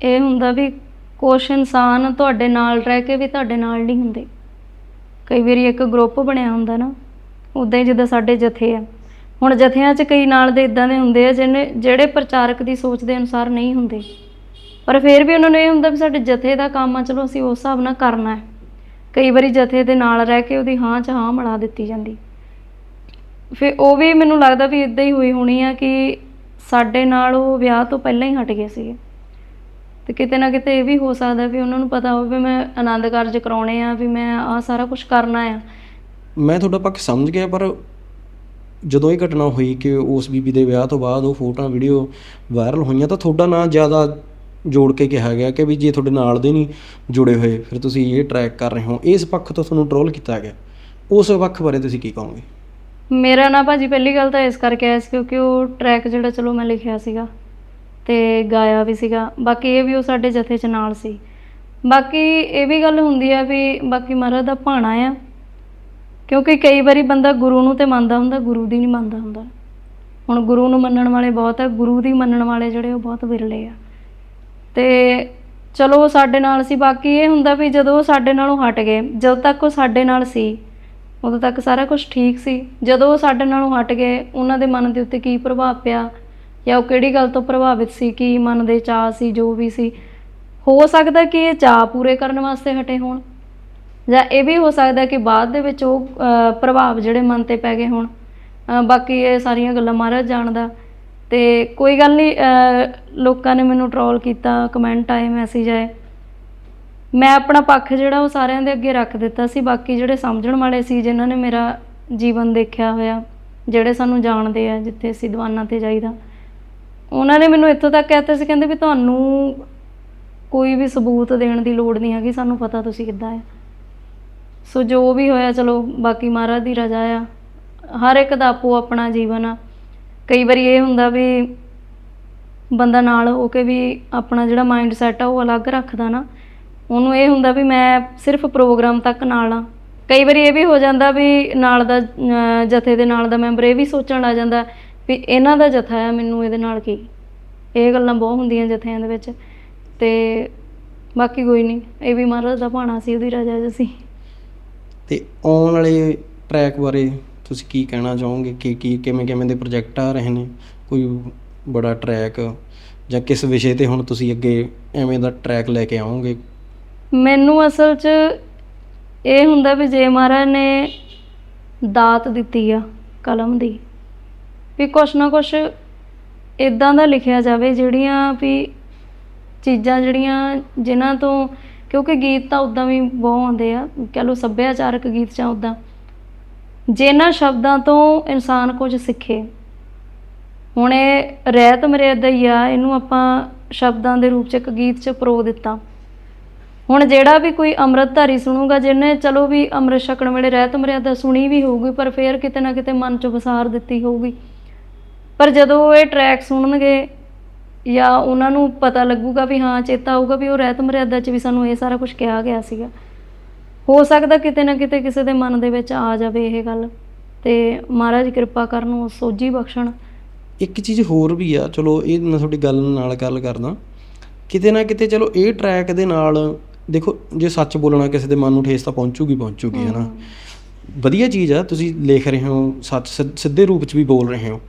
ਇਹ ਹੁੰਦਾ ਵੀ ਕੁਛ ਇਨਸਾਨ ਤੁਹਾਡੇ ਨਾਲ ਰਹਿ ਕੇ ਵੀ ਤੁਹਾਡੇ ਨਾਲ ਨਹੀਂ ਹੁੰਦੇ। ਕਈ ਵਾਰੀ ਇੱਕ ਗਰੁੱਪ ਬਣਿਆ ਹੁੰਦਾ ਨਾ ਉਦਾਂ ਹੀ ਜਿੱਦਾਂ ਸਾਡੇ ਜਥੇ ਆ। ਹੁਣ ਜਥਿਆਂ 'ਚ ਕਈ ਨਾਲ ਦੇ ਇਦਾਂ ਦੇ ਹੁੰਦੇ ਆ ਜਿਹਨੇ ਜਿਹੜੇ ਪ੍ਰਚਾਰਕ ਦੀ ਸੋਚ ਦੇ ਅਨੁਸਾਰ ਨਹੀਂ ਹੁੰਦੇ। ਪਰ ਫਿਰ ਵੀ ਉਹਨਾਂ ਨੂੰ ਇਹ ਹੁੰਦਾ ਵੀ ਸਾਡੇ ਜਥੇ ਦਾ ਕੰਮ ਆ, ਚਲੋ ਅਸੀਂ ਉਸ ਹਿਸਾਬ ਨਾਲ ਕਰਨਾ ਹੈ। ਕਈ ਵਾਰੀ ਜਥੇ ਦੇ ਨਾਲ ਰਹਿ ਕੇ ਉਹਦੀ ਹਾਂ 'ਚ ਹਾਂ ਮਿਲਾ ਦਿੱਤੀ ਜਾਂਦੀ। ਫਿਰ ਉਹ ਵੀ ਮੈਨੂੰ ਲੱਗਦਾ ਵੀ ਇਦਾਂ ਹੀ ਹੋਈ ਹੋਣੀ ਆ ਕਿ ਸਾਡੇ ਨਾਲ ਉਹ ਵਿਆਹ ਤੋਂ ਪਹਿਲਾਂ ਹੀ ਹਟ ਗਏ ਸੀਗੇ। ਤੇ ਕਿਤੇ ਨਾ ਕਿਤੇ ਇਹ ਵੀ ਹੋ ਸਕਦਾ ਵੀ ਉਹਨਾਂ ਨੂੰ ਪਤਾ ਹੋਵੇ ਵੀ ਮੈਂ ਆਨੰਦ ਕਾਰਜ ਕਰਾਉਣੇ ਆ, ਵੀ ਮੈਂ ਆਹ ਸਾਰਾ ਕੁਝ ਕਰਨਾ ਆ। ਮੈਂ ਤੁਹਾਡਾ ਪੱਖ ਸਮਝ ਗਿਆ, ਪਰ ਜਦੋਂ ਇਹ ਘਟਨਾ ਹੋਈ ਕਿ ਉਸ ਬੀਬੀ ਦੇ ਵਿਆਹ ਤੋਂ ਬਾਅਦ ਉਹ ਫੋਟੋਆਂ, ਵੀਡੀਓ ਵਾਇਰਲ ਹੋਈਆਂ, ਤਾਂ ਤੁਹਾਡਾ ਨਾਂ ਜ਼ਿਆਦਾ ਜੋੜ ਕੇ ਕਿਹਾ ਗਿਆ ਕਿ ਵੀ ਜੇ ਤੁਹਾਡੇ ਨਾਲ ਦੇ ਨਹੀਂ ਜੁੜੇ ਹੋਏ, ਫਿਰ ਤੁਸੀਂ ਇਹ ਟਰੈਕ ਕਰ ਰਹੇ ਹੋ। ਇਸ ਪੱਖ ਤੋਂ ਤੁਹਾਨੂੰ ਟਰੋਲ ਕੀਤਾ ਗਿਆ। ਉਸ ਪੱਖ ਬਾਰੇ ਤੁਸੀਂ ਕੀ ਕਹੋਗੇ? ਮੇਰਾ ਨਾ ਭਾਜੀ ਪਹਿਲੀ ਗੱਲ ਤਾਂ ਇਸ ਕਰਕੇ ਆਇਆ ਸੀ ਕਿਉਂਕਿ ਉਹ ਟਰੈਕ ਜਿਹੜਾ, ਚਲੋ ਮੈਂ ਲਿਖਿਆ ਸੀਗਾ ਤੇ ਗਾਇਆ ਵੀ ਸੀਗਾ। ਬਾਕੀ ਇਹ ਵੀ ਉਹ ਸਾਡੇ ਜਥੇ 'ਚ ਨਾਲ ਸੀ। ਬਾਕੀ ਇਹ ਵੀ ਗੱਲ ਹੁੰਦੀ ਆ ਵੀ ਬਾਕੀ ਮਹਾਰਾਜ ਦਾ ਭਾਣਾ ਆ। ਕਿਉਂਕਿ ਕਈ ਵਾਰੀ ਬੰਦਾ ਗੁਰੂ ਨੂੰ ਤੇ ਮੰਨਦਾ ਹੁੰਦਾ, ਗੁਰੂ ਦੀ ਨਹੀਂ ਮੰਨਦਾ ਹੁੰਦਾ। ਹੁਣ ਗੁਰੂ ਨੂੰ ਮੰਨਣ ਵਾਲੇ ਬਹੁਤ ਆ, ਗੁਰੂ ਦੀ ਮੰਨਣ ਵਾਲੇ ਜਿਹੜੇ ਉਹ ਬਹੁਤ ਵਿਰਲੇ ਆ। ਤੇ ਚਲੋ ਉਹ ਸਾਡੇ ਨਾਲ ਸੀ, ਬਾਕੀ ਇਹ ਹੁੰਦਾ ਵੀ ਜਦੋਂ ਉਹ ਸਾਡੇ ਨਾਲੋਂ ਹਟ ਗਏ, ਜਦੋਂ ਤੱਕ ਉਹ ਸਾਡੇ ਨਾਲ ਸੀ, ਉਦੋਂ ਤੱਕ ਸਾਰਾ ਕੁਝ ਠੀਕ ਸੀ। ਜਦੋਂ ਉਹ ਸਾਡੇ ਨਾਲੋਂ ਹਟ ਗਏ, ਉਹਨਾਂ ਦੇ ਮਨ ਦੇ ਉੱਤੇ ਕੀ ਪ੍ਰਭਾਵ ਪਿਆ, ਜਾਂ ਉਹ ਕਿਹੜੀ ਗੱਲ ਤੋਂ ਪ੍ਰਭਾਵਿਤ ਸੀ, ਕੀ ਮਨ ਦੇ ਚਾਅ ਸੀ, ਜੋ ਵੀ ਸੀ। ਹੋ ਸਕਦਾ ਕਿ ਇਹ ਚਾਅ ਪੂਰੇ ਕਰਨ ਵਾਸਤੇ ਹਟੇ ਹੋਣ, ਜਾਂ ਇਹ ਵੀ ਹੋ ਸਕਦਾ ਕਿ ਬਾਅਦ ਦੇ ਵਿੱਚ ਉਹ ਪ੍ਰਭਾਵ ਜਿਹੜੇ ਮਨ ਤੇ ਪੈ ਗਏ ਹੋਣ। ਬਾਕੀ ਇਹ ਸਾਰੀਆਂ ਗੱਲਾਂ ਮਹਾਰਾਜ ਜਾਣਦਾ। ਤੇ ਕੋਈ ਗੱਲ ਨਹੀਂ ਲੋਕਾਂ ਨੇ ਮੈਨੂੰ ਟਰੋਲ ਕੀਤਾ ਕਮੈਂਟ ਆਏ ਮੈਸੇਜ ਆਏ। ਮੈਂ ਆਪਣਾ ਪੱਖ ਜਿਹੜਾ ਉਹ ਸਾਰਿਆਂ ਦੇ ਅੱਗੇ ਰੱਖ ਦਿੱਤਾ ਸੀ, ਬਾਕੀ ਜਿਹੜੇ ਸਮਝਣ ਵਾਲੇ ਸੀ, ਜਿਨ੍ਹਾਂ ਨੇ ਮੇਰਾ ਜੀਵਨ ਦੇਖਿਆ ਹੋਇਆ, ਜਿਹੜੇ ਸਾਨੂੰ ਜਾਣਦੇ ਆ, ਜਿੱਥੇ ਅਸੀਂ ਦੀਵਾਨਾਂ ਤੇ ਜਾਈਦਾ, ਉਹਨਾਂ ਨੇ ਮੈਨੂੰ ਇੱਥੋਂ ਤੱਕ ਕਹਿਤਾ ਸੀ, ਕਹਿੰਦੇ ਵੀ ਤੁਹਾਨੂੰ ਕੋਈ ਵੀ ਸਬੂਤ ਦੇਣ ਦੀ ਲੋੜ ਨਹੀਂ ਹੈਗੀ, ਸਾਨੂੰ ਪਤਾ ਤੁਸੀਂ ਕਿੱਦਾਂ ਆ। ਸੋ ਜੋ ਵੀ ਹੋਇਆ, ਚਲੋ, ਬਾਕੀ ਮਹਾਰਾਜ ਦੀ ਰਜ਼ਾ ਆ। ਹਰ ਇੱਕ ਦਾ ਆਪੋ ਆਪਣਾ ਜੀਵਨ ਆ। ਕਈ ਵਾਰੀ ਇਹ ਹੁੰਦਾ ਵੀ ਬੰਦਾ ਨਾਲ ਹੋ ਕੇ ਵੀ ਆਪਣਾ ਜਿਹੜਾ ਮਾਈਂਡ ਸੈਟ ਆ ਉਹ ਅਲੱਗ ਰੱਖਦਾ ਨਾ, ਉਹਨੂੰ ਇਹ ਹੁੰਦਾ ਵੀ ਮੈਂ ਸਿਰਫ ਪ੍ਰੋਗਰਾਮ ਤੱਕ ਨਾਲ ਆ। ਕਈ ਵਾਰੀ ਇਹ ਵੀ ਹੋ ਜਾਂਦਾ ਵੀ ਨਾਲ ਦਾ ਜਥੇ ਦੇ ਨਾਲ ਦਾ ਮੈਂਬਰ ਇਹ ਵੀ ਸੋਚਣ ਲੱਗ ਜਾਂਦਾ ਵੀ ਇਹਨਾਂ ਦਾ ਜਥਾ ਹੈ ਮੈਨੂੰ ਇਹਦੇ ਨਾਲ ਕੀ? ਇਹ ਗੱਲਾਂ ਬਹੁਤ ਹੁੰਦੀਆਂ ਜਥਿਆਂ ਦੇ ਵਿੱਚ ਤੇ ਬਾਕੀ ਕੋਈ ਨਹੀਂ, ਇਹ ਵੀ ਮਹਾਰਾਜ ਦਾ ਭਾਣਾ ਸੀ, ਉਹਦੀ ਰਜ਼ਾ ਚ ਸੀ। ਤੇ ਆਉਣ ਵਾਲੇ ਟਰੈਕ ਬਾਰੇ ਤੁਸੀਂ ਕੀ ਕਹਿਣਾ ਚਾਹੋਗੇ? ਕਿ, ਕੀ, ਕਿਵੇਂ ਕਿਵੇਂ ਦੇ ਪ੍ਰੋਜੈਕਟ ਆ ਰਹੇ ਨੇ? ਕੋਈ ਬੜਾ ਟਰੈਕ ਜਾਂ ਕਿਸ ਵਿਸ਼ੇ ਤੇ ਹੁਣ ਤੁਸੀਂ ਅੱਗੇ ਐਵੇਂ ਦਾ ਟਰੈਕ ਲੈ ਕੇ ਆਓਗੇ? ਮੈਨੂੰ ਅਸਲ 'ਚ ਇਹ ਹੁੰਦਾ ਵੀ ਜੇ ਮਹਾਰਾਜ ਨੇ ਦਾਤ ਦਿੱਤੀ ਆ ਕਲਮ ਦੀ, ਵੀ ਕੁਛ ਨਾ ਕੁਛ ਇਦਾਂ ਦਾ ਲਿਖਿਆ ਜਾਵੇ ਜਿਹੜੀਆਂ ਵੀ ਚੀਜ਼ਾਂ ਜਿਹੜੀਆਂ ਜਿਨ੍ਹਾਂ ਤੋਂ, ਕਿਉਂਕਿ ਗੀਤ ਤਾਂ ਉਦਾਂ ਵੀ ਬਹੁਤ ਆਉਂਦੇ ਆ, ਕਹ ਲਓ ਸੱਭਿਆਚਾਰਕ ਗੀਤ ਜਾਂ ਉਦਾਂ ਜਿਨ੍ਹਾਂ ਸ਼ਬਦਾਂ ਤੋਂ ਇਨਸਾਨ ਕੁਝ ਸਿੱਖੇ। ਹੁਣ ਇਹ ਰਹਿਤ ਮਰਿਆਦਾ ਹੀ ਆ, ਇਹਨੂੰ ਆਪਾਂ ਸ਼ਬਦਾਂ ਦੇ ਰੂਪ ਚ, ਇੱਕ ਗੀਤ ਚ ਪਰੋ ਦਿੱਤਾ। ਹੁਣ ਜਿਹੜਾ ਵੀ ਕੋਈ ਅੰਮ੍ਰਿਤਧਾਰੀ ਸੁਣੂਗਾ, ਜਿਹਨੇ ਚਲੋ ਵੀ ਅੰਮ੍ਰਿਤ ਛਕਣ ਵੇਲੇ ਰਹਿਤ ਮਰਿਆਦਾ ਸੁਣੀ ਵੀ ਹੋਊਗੀ, ਪਰ ਫੇਰ ਕਿਤੇ ਨਾ ਕਿਤੇ ਮਨ 'ਚ ਵਸਾਰ ਦਿੱਤੀ ਹੋਊਗੀ। ਪਰ ਜਦੋਂ ਇਹ ਟਰੈਕ ਸੁਣਨਗੇ, ਜਾਂ ਉਹਨਾਂ ਨੂੰ ਪਤਾ ਲੱਗੂਗਾ ਵੀ ਹਾਂ, ਚੇਤਾ ਆਊਗਾ ਵੀ ਉਹ ਰਹਿਤ ਮਰਿਆਦਾ 'ਚ ਵੀ ਸਾਨੂੰ ਇਹ ਸਾਰਾ ਕੁਝ ਕਿਹਾ ਗਿਆ ਸੀਗਾ। ਹੋ ਸਕਦਾ ਕਿਤੇ ਨਾ ਕਿਤੇ ਕਿਸੇ ਦੇ ਮਨ ਦੇ ਵਿੱਚ ਆ ਜਾਵੇ ਇਹ ਗੱਲ। ਤੇ ਮਹਾਰਾਜ ਕਿਰਪਾ ਕਰਨ ਉਹ ਸੋਝੀ ਬਖਸ਼ਣ। ਇੱਕ ਚੀਜ਼ ਹੋਰ ਵੀ ਆ ਚਲੋ ਇਹ ਮੈਂ ਤੁਹਾਡੀ ਗੱਲ ਨਾਲ ਗੱਲ ਕਰਦਾ। ਕਿਤੇ ਨਾ ਕਿਤੇ ਚਲੋ ਇਹ ਟਰੈਕ ਦੇ ਨਾਲ ਦੇਖੋ ਜੇ ਸੱਚ ਬੋਲਣਾ ਕਿਸੇ ਦੇ ਮਨ ਨੂੰ ਠੇਸ ਤਾਂ ਪਹੁੰਚੂਗੀ ਪਹੁੰਚੂਗੀ ਹੈ ਨਾ। ਵਧੀਆ ਚੀਜ਼ ਆ ਤੁਸੀਂ ਲਿਖ ਰਹੇ ਹੋ ਸੱਚ ਸਿੱਧੇ ਰੂਪ 'ਚ ਵੀ ਬੋਲ ਰਹੇ ਹੋ।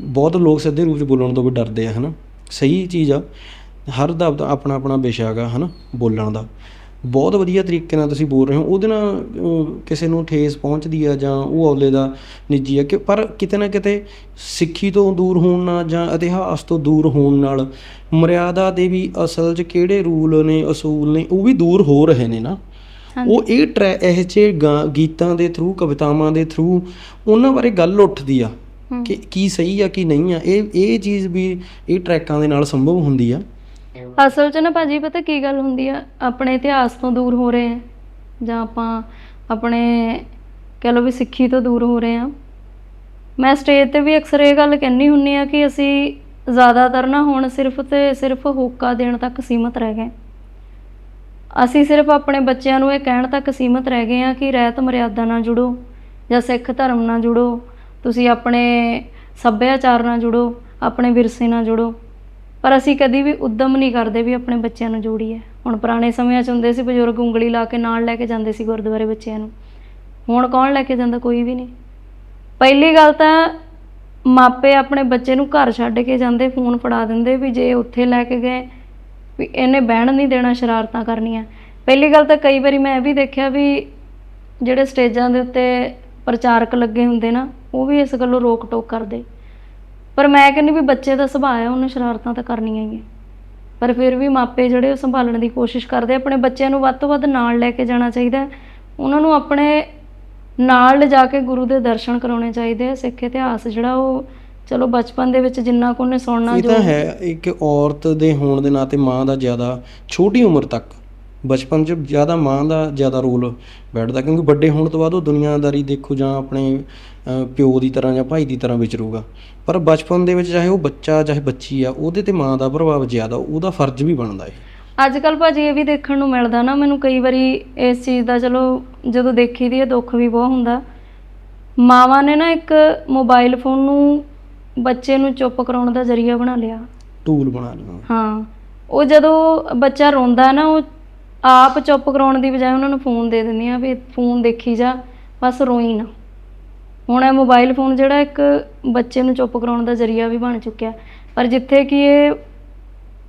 ਬਹੁਤ ਲੋਕ ਸਿੱਧੇ ਰੂਪ 'ਚ ਬੋਲਣ ਤੋਂ ਵੀ ਡਰਦੇ ਆ ਹਨਾ ਸਹੀ ਚੀਜ਼ ਆ ਹਰ ਦਾ ਆਪਣਾ ਆਪਣਾ ਵਿਸ਼ਾ ਹੈਗਾ ਹਨਾ ਬੋਲਣ ਦਾ। ਬਹੁਤ ਵਧੀਆ ਤਰੀਕੇ ਨਾਲ ਤੁਸੀਂ ਬੋਲ ਰਹੇ ਹੋ। ਉਹਦੇ ਨਾਲ ਕਿਸੇ ਨੂੰ ਠੇਸ ਪਹੁੰਚਦੀ ਆ ਜਾਂ ਉਹ ਔਲੇ ਦਾ ਨਿੱਜੀ ਆ ਕਿ ਪਰ ਕਿਤੇ ਨਾ ਕਿਤੇ ਸਿੱਖੀ ਤੋਂ ਦੂਰ ਹੋਣ ਨਾਲ ਜਾਂ ਇਤਿਹਾਸ ਤੋਂ ਦੂਰ ਹੋਣ ਨਾਲ ਮਰਿਆਦਾ ਦੇ ਵੀ ਅਸਲ 'ਚ ਕਿਹੜੇ ਰੂਲ ਨੇ ਅਸੂਲ ਨੇ ਉਹ ਵੀ ਦੂਰ ਹੋ ਰਹੇ ਨੇ ਨਾ। ਉਹ ਇਹ ਇਹ ਚ ਗੀਤਾਂ ਦੇ ਥਰੂ ਕਵਿਤਾਵਾਂ ਦੇ ਥਰੂ ਉਹਨਾਂ ਬਾਰੇ ਗੱਲ ਉੱਠਦੀ ਆ। ਕਿ ਕੀ ਸਹੀ ਆ ਕੀ ਨਹੀਂ ਆ। ਇਹ ਇਹ ਚੀਜ਼ ਵੀ ਇਹ ਟਰੈਕਾਂ ਦੇ ਨਾਲ ਸੰਭਵ ਹੁੰਦੀ ਆ। ਅਸਲ 'ਚ ਨਾ ਭਾਜੀ, ਪਤਾ ਕੀ ਗੱਲ ਹੁੰਦੀ ਆ? ਆਪਣੇ ਇਤਿਹਾਸ ਤੋਂ ਦੂਰ ਹੋ ਰਹੇ ਆ। ਜਾਂ ਆਪਾਂ ਆਪਣੇ, ਕਹਿ ਲਓ ਵੀ ਸਿੱਖੀ ਤੋਂ ਦੂਰ ਹੋ ਰਹੇ ਆ। ਮੈਂ ਸਟੇਜ ਤੇ ਵੀ ਅਕਸਰ ਇਹ ਗੱਲ ਕਹਿੰਨੀ ਹੁੰਨੀ ਆ ਕਿ ਅਸੀਂ ਜ਼ਿਆਦਾਤਰ ਨਾ ਹੁਣ ਸਿਰਫ ਤੇ ਸਿਰਫ ਹੋਕਾ ਦੇਣ ਤੱਕ ਸੀਮਤ ਰਹਿ ਗਏ। ਅਸੀਂ ਸਿਰਫ ਆਪਣੇ ਬੱਚਿਆਂ ਨੂੰ ਇਹ ਕਹਿਣ ਤੱਕ ਸੀਮਤ ਰਹਿ ਗਏ ਆ ਕਿ ਰਹਿਤ ਮਰਿਆਦਾ ਨਾਲ ਜੁੜੋ ਜਾਂ ਸਿੱਖ ਧਰਮ ਨਾਲ ਜੁੜੋ। ਤੁਸੀਂ ਆਪਣੇ ਸੱਭਿਆਚਾਰ ਨਾਲ ਜੁੜੋ, ਆਪਣੇ ਵਿਰਸੇ ਨਾਲ ਜੁੜੋ। ਪਰ ਅਸੀਂ ਕਦੀ ਵੀ ਉਦਮ ਨਹੀਂ ਕਰਦੇ ਵੀ ਆਪਣੇ ਬੱਚਿਆਂ ਨੂੰ ਜੋੜੀਏ। ਹੁਣ ਪੁਰਾਣੇ ਸਮਿਆਂ 'ਚ ਹੁੰਦੇ ਸੀ ਬਜ਼ੁਰਗ ਉਂਗਲੀ ਲਾ ਕੇ ਨਾਲ ਲੈ ਕੇ ਜਾਂਦੇ ਸੀ ਗੁਰਦੁਆਰੇ ਬੱਚਿਆਂ ਨੂੰ। ਹੁਣ ਕੌਣ ਲੈ ਕੇ ਜਾਂਦਾ? ਕੋਈ ਵੀ ਨਹੀਂ। ਪਹਿਲੀ ਗੱਲ ਤਾਂ ਮਾਪੇ ਆਪਣੇ ਬੱਚੇ ਨੂੰ ਘਰ ਛੱਡ ਕੇ ਜਾਂਦੇ, ਫੋਨ ਫੜਾ ਦਿੰਦੇ ਵੀ ਜੇ ਉੱਥੇ ਲੈ ਕੇ ਗਏ, ਵੀ ਇਹਨੇ ਬਹਿਣ ਨਹੀਂ ਦੇਣਾ ਸ਼ਰਾਰਤਾਂ ਕਰਨੀਆਂ। ਪਹਿਲੀ ਗੱਲ ਤਾਂ ਕਈ ਵਾਰੀ ਮੈਂ ਇਹ ਵੀ ਦੇਖਿਆ ਵੀ ਜਿਹੜੇ ਸਟੇਜਾਂ ਦੇ ਉੱਤੇ ਪ੍ਰਚਾਰਕ ਲੱਗੇ ਹੁੰਦੇ ਨਾ, ਉਹ ਵੀ ਇਸ ਗੱਲੋਂ ਰੋਕ ਟੋਕ ਕਰਦੇ। ਪਰ ਮੈਂ ਕਹਿੰਦੀ ਵੀ ਬੱਚੇ ਦਾ ਸੁਭਾਅ ਹੈ ਉਹਨੇ ਸ਼ਰਾਰਤਾਂ ਤਾਂ ਕਰਨੀਆਂ ਹੀ ਹੈ ਪਰ ਫਿਰ ਵੀ ਮਾਪੇ ਜਿਹੜੇ ਉਹ ਸੰਭਾਲਣ ਦੀ ਕੋਸ਼ਿਸ਼ ਕਰਦੇ ਆਪਣੇ ਬੱਚਿਆਂ ਨੂੰ ਵੱਧ ਤੋਂ ਵੱਧ ਨਾਲ ਲੈ ਕੇ ਜਾਣਾ ਚਾਹੀਦਾ ਹੈ। ਉਹਨਾਂ ਨੂੰ ਆਪਣੇ ਨਾਲ ਲਿਜਾ ਕੇ ਗੁਰੂ ਦੇ ਦਰਸ਼ਨ ਕਰਾਉਣੇ ਚਾਹੀਦੇ ਆ ਸਿੱਖ ਇਤਿਹਾਸ ਜਿਹੜਾ ਉਹ ਚਲੋ ਬਚਪਨ ਦੇ ਵਿੱਚ ਜਿੰਨਾ ਕੁ ਉਹਨੇ ਸੁਣਨਾ ਇਹ ਜੋ ਤਾਂ ਹੈ ਇੱਕ ਔਰਤ ਦੇ ਹੋਣ ਦੇ ਨਾਤੇ ਮਾਂ ਦਾ ਜ਼ਿਆਦਾ ਛੋਟੀ ਉਮਰ ਤੱਕ ਬਚਪਨ 'ਚ ਜ਼ਿਆਦਾ ਮਾਂ ਦਾ ਜ਼ਿਆਦਾ ਰੋਲ ਬੈਠਦਾ ਕਿਉਂਕਿ ਵੱਡੇ ਹੋਣ ਤੋਂ ਬਾਅਦ ਉਹ ਦੁਨੀਆਦਾਰੀ ਦੇਖੋ ਜਾਂ ਆਪਣੇ ਪਿਓ ਦੀ ਤਰ੍ਹਾਂ ਜਾਂ ਭਾਈ ਦੀ ਤਰ੍ਹਾਂ ਵਿਚਰੂਗਾ ਪਰ ਬਚਪਨ ਦੇ ਵਿੱਚ ਚਾਹੇ ਉਹ ਬੱਚਾ ਚਾਹੇ ਬੱਚੀ ਆ ਉਹਦੇ ਤੇ ਮਾਂ ਦਾ ਪ੍ਰਭਾਵ ਜ਼ਿਆਦਾ ਉਹਦਾ ਫਰਜ਼ ਵੀ ਬਣਦਾ ਹੈ ਅੱਜ ਕੱਲ ਭਾਜੀ ਇਹ ਵੀ ਦੇਖਣ ਨੂੰ ਮਿਲਦਾ ਨਾ ਮੈਨੂੰ ਕਈ ਵਾਰੀ ਇਸ ਚੀਜ਼ ਦਾ ਚਲੋ ਜਦੋਂ ਦੇਖੀ ਦੀ ਹੈ ਦੁੱਖ ਵੀ ਬਹੁਤ ਹੁੰਦਾ। ਮਾਵਾਂ ਨੇ ਨਾ ਇੱਕ ਮੋਬਾਈਲ ਫੋਨ ਨੂੰ ਬੱਚੇ ਨੂੰ ਚੁੱਪ ਕਰਾਉਣ ਦਾ ਜ਼ਰੀਆ ਬਣਾ ਲਿਆ। ਟੂਲ ਬਣਾ ਲਿਆ। ਹਾਂ ਉਹ ਜਦੋਂ ਬੱਚਾ ਰੋਂਦਾ ਨਾ ਉਹ ਆਪ ਚੁੱਪ ਕਰਾਉਣ ਦੀ ਬਜਾਏ ਉਹਨਾਂ ਨੂੰ ਫੋਨ ਦੇ ਦਿੰਦੀਆਂ ਵੀ ਫੋਨ ਦੇਖੀ ਜਾ ਬਸ ਰੋਈ ਨਾ। ਹੁਣ ਇਹ ਮੋਬਾਈਲ ਫੋਨ ਜਿਹੜਾ ਇੱਕ ਬੱਚੇ ਨੂੰ ਚੁੱਪ ਕਰਾਉਣ ਦਾ ਜ਼ਰੀਆ ਵੀ ਬਣ ਚੁੱਕਿਆ। ਪਰ ਜਿੱਥੇ ਕਿ ਇਹ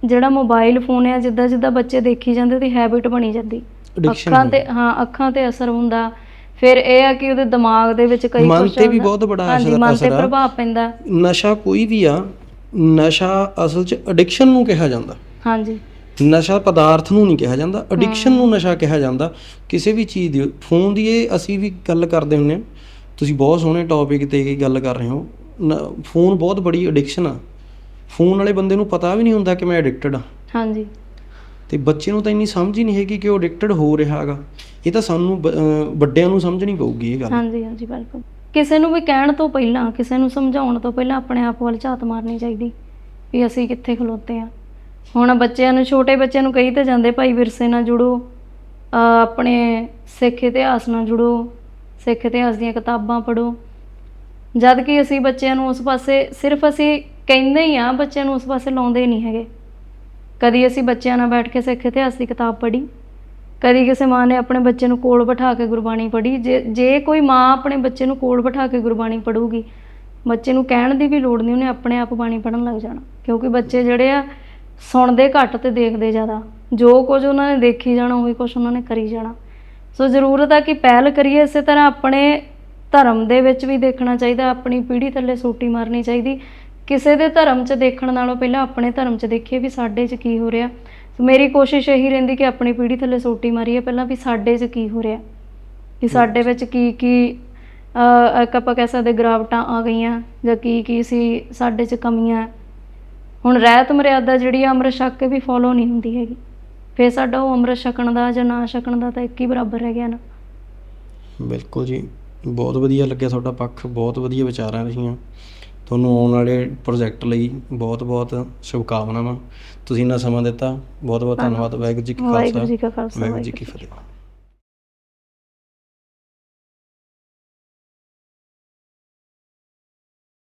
ਜਿਹੜਾ ਮੋਬਾਈਲ ਫੋਨ ਹੈ ਜਿੱਦਾਂ ਜਿੱਦਾਂ ਬੱਚੇ ਦੇਖੀ ਜਾਂਦੇ ਉਹਦੀ ਹੈਬਿਟ ਬਣੀ ਜਾਂਦੀ। Addiction ਅੱਖਾਂ ਹੋ ਤੇ ਹਾਂ ਅੱਖਾਂ ਤੇ ਅਸਰ ਹੁੰਦਾ। ਫਿਰ ਇਹ ਆ ਕਿ ਉਹਦੇ ਦਿਮਾਗ ਦੇ ਵਿੱਚ ਕਈ ਮਨ ਤੇ ਵੀ। ਬਹੁਤ ਬੜਾ ਹਾਂਜੀ ਅਸਰ- ਮਨ ਤੇ ਅਸਰ ਆ। ਪ੍ਰਭਾਵ ਪੈਂਦਾ। ਨਸ਼ਾ ਕੋਈ ਵੀ ਆ ਨਸ਼ਾ ਅਸਲ 'ਚ ਐਡਿਕਸ਼ਨ ਨੂੰ ਕਿਹਾ ਜਾਂਦਾ। ਹਾਂਜੀ। ਨਸ਼ਾ ਪਦਾਰਥ ਨੂੰ ਨਹੀਂ ਕਿਹਾ ਜਾਂਦਾ ਐਡਿਕਸ਼ਨ ਨੂੰ ਨਸ਼ਾ ਕਿਹਾ ਜਾਂਦਾ। ਕਿਸੇ ਵੀ ਚੀਜ਼ ਦੀ ਫੋਨ ਦੀ ਇਹ ਅਸੀਂ ਵੀ ਗੱਲ ਕਰਦੇ ਹੁੰਨੇ ਤੁਸੀਂ ਬਹੁਤ ਸੋਹਣੇ ਟੌਪਿਕ ਤੇ ਇਹ ਗੱਲ ਕਰ ਰਹੇ ਹੋ। ਫੋਨ ਬਹੁਤ ਬੜੀ ਐਡਿਕਸ਼ਨ ਆ। ਫੋਨ ਵਾਲੇ ਬੰਦੇ ਨੂੰ ਪਤਾ ਵੀ ਨਹੀਂ ਹੁੰਦਾ ਕਿ ਮੈਂ ਐਡਿਕਟਡ ਆ। ਹਾਂਜੀ। ਤੇ ਬੱਚੇ ਨੂੰ ਤਾਂ ਇੰਨੀ ਸਮਝ ਹੀ ਨਹੀਂ ਹੈਗੀ ਕਿ ਉਹ ਐਡਿਕਟਡ ਹੋ ਰਿਹਾ ਹੈਗਾ। ਇਹ ਤਾਂ ਸਾਨੂੰ ਵੱਡਿਆਂ ਨੂੰ ਸਮਝਣੀ ਪਊਗੀ ਇਹ ਗੱਲ। ਹਾਂਜੀ ਹਾਂਜੀ ਬਿਲਕੁਲ। ਕਿਸੇ ਨੂੰ ਵੀ ਕਹਿਣ ਤੋਂ ਪਹਿਲਾਂ ਕਿਸੇ ਨੂੰ ਸਮਝਾਉਣ ਤੋਂ ਪਹਿਲਾਂ ਆਪਣੇ ਆਪ ਵੱਲ ਝਾਤ ਮਾਰਨੀ ਚਾਹੀਦੀ। ਵੀ ਅਸੀਂ ਕਿੱਥੇ ਖਲੋਤੇ ਆ ਹੁਣ ਬੱਚਿਆਂ ਨੂੰ, ਛੋਟੇ ਬੱਚਿਆਂ ਨੂੰ ਕਹੀ ਤਾਂ ਜਾਂਦੇ, ਭਾਈ ਵਿਰਸੇ ਨਾਲ ਜੁੜੋ, ਅਹ ਆਪਣੇ ਸਿੱਖ ਇਤਿਹਾਸ ਨਾਲ ਜੁੜੋ, ਸਿੱਖ ਇਤਿਹਾਸ ਦੀਆਂ ਕਿਤਾਬਾਂ ਪੜੋ ਜਦ ਕਿ ਅਸੀਂ ਬੱਚਿਆਂ ਨੂੰ ਉਸ ਪਾਸੇ, ਸਿਰਫ ਅਸੀਂ ਕਹਿੰਦੇ ਹੀ ਆ ਬੱਚਿਆਂ ਨੂੰ ਉਸ ਪਾਸੇ ਲਾਉਂਦੇ ਨਹੀਂ ਹੈਗੇ। ਕਦੀ ਅਸੀਂ ਬੱਚਿਆਂ ਨਾਲ ਬੈਠ ਕੇ ਸਿੱਖ ਇਤਿਹਾਸ ਦੀ ਕਿਤਾਬ ਪੜ੍ਹੀ, ਕਦੀ ਕਿਸੇ ਮਾਂ ਨੇ ਆਪਣੇ ਬੱਚੇ ਨੂੰ ਕੋਲ ਬਿਠਾ ਕੇ ਗੁਰਬਾਣੀ ਪੜ੍ਹੀ। ਜੇ ਜੇ ਕੋਈ ਮਾਂ ਆਪਣੇ ਬੱਚੇ ਨੂੰ ਕੋਲ ਬਿਠਾ ਕੇ ਗੁਰਬਾਣੀ ਪੜੂਗੀ ਬੱਚੇ ਨੂੰ ਕਹਿਣ ਦੀ ਵੀ ਲੋੜ ਨਹੀਂ, ਉਹਨੇ ਆਪਣੇ ਆਪ ਬਾਣੀ ਪੜ੍ਹਨ ਲੱਗ ਜਾਣਾ। ਕਿਉਂਕਿ ਬੱਚੇ ਜਿਹੜੇ ਆ ਸੁਣਦੇ ਘੱਟ ਤੇ ਦੇਖਦੇ ਜ਼ਿਆਦਾ। ਜੋ ਕੁਝ ਉਹਨਾਂ ਨੇ ਦੇਖੀ ਜਾਣਾ ਉਹੀ ਕੁਝ ਉਹਨਾਂ ਨੇ ਕਰੀ ਜਾਣਾ। ਸੋ ਜ਼ਰੂਰਤ ਆ ਕਿ ਪਹਿਲ ਕਰੀਏ ਇਸੇ ਤਰ੍ਹਾਂ ਆਪਣੇ ਧਰਮ ਦੇ ਵਿੱਚ ਵੀ ਦੇਖਣਾ ਚਾਹੀਦਾ ਆਪਣੀ ਪੀੜ੍ਹੀ ਥੱਲੇ ਸੋਟੀ ਮਾਰਨੀ ਚਾਹੀਦੀ। ਕਿਸੇ ਦੇ ਧਰਮ 'ਚ ਦੇਖਣ ਨਾਲੋਂ ਪਹਿਲਾਂ ਆਪਣੇ ਧਰਮ 'ਚ ਦੇਖੀਏ ਵੀ ਸਾਡੇ 'ਚ ਕੀ ਹੋ ਰਿਹਾ। ਸੋ ਮੇਰੀ ਕੋਸ਼ਿਸ਼ ਇਹੀ ਰਹਿੰਦੀ ਕਿ ਆਪਣੀ ਪੀੜ੍ਹੀ ਥੱਲੇ ਸੋਟੀ ਮਾਰੀਏ ਪਹਿਲਾਂ ਵੀ ਸਾਡੇ 'ਚ ਕੀ ਹੋ ਰਿਹਾ। ਕਿ ਸਾਡੇ ਵਿੱਚ ਕੀ ਕੀ ਅਹ, ਇੱਕ ਆਪਾਂ ਕਹਿ ਸਕਦੇ ਗਿਰਾਵਟਾਂ ਆ ਗਈਆਂ ਜਾਂ ਕੀ ਕੀ ਸੀ ਸਾਡੇ 'ਚ ਕਮੀਆਂ। ਹੁਣ ਰਹਿਤ ਮਰਿਆਦਾ ਜਿਹੜੀ ਆ ਅੰਮ੍ਰਿਤ ਛਕ ਕੇ ਵੀ ਫੋਲੋ ਨਹੀਂ ਹੁੰਦੀ ਹੈਗੀ। ਫਿਰ ਸਾਡਾ ਉਹ ਅੰਮ੍ਰਿਤ ਛਕਣ ਦਾ ਜਾਂ ਨਾ ਛਕਣ ਦਾ ਤਾਂ ਇੱਕ ਹੀ ਬਰਾਬਰ ਰਹਿ ਗਿਆ ਨਾ। ਬਿਲਕੁਲ ਜੀ ਬਹੁਤ ਵਧੀਆ ਲੱਗਿਆ ਤੁਹਾਡਾ ਪੱਖ ਬਹੁਤ ਵਧੀਆ ਵਿਚਾਰਾਂ ਰਹੀਆਂ। ਤੁਹਾਨੂੰ ਆਉਣ ਵਾਲੇ ਪ੍ਰੋਜੈਕਟ ਲਈ ਬਹੁਤ ਬਹੁਤ ਸ਼ੁਭਕਾਮਨਾਵਾਂ। ਤੁਸੀਂ ਇੰਨਾ ਸਮਾਂ ਦਿੱਤਾ ਬਹੁਤ ਬਹੁਤ ਧੰਨਵਾਦ ਵਾਹਿਗੁਰੂ ਜੀ ਕਾ ਖਾਲਸਾ। ਵਾਹਿਗੁਰੂ ਜੀ ਕੀ ਫਤਿਹ।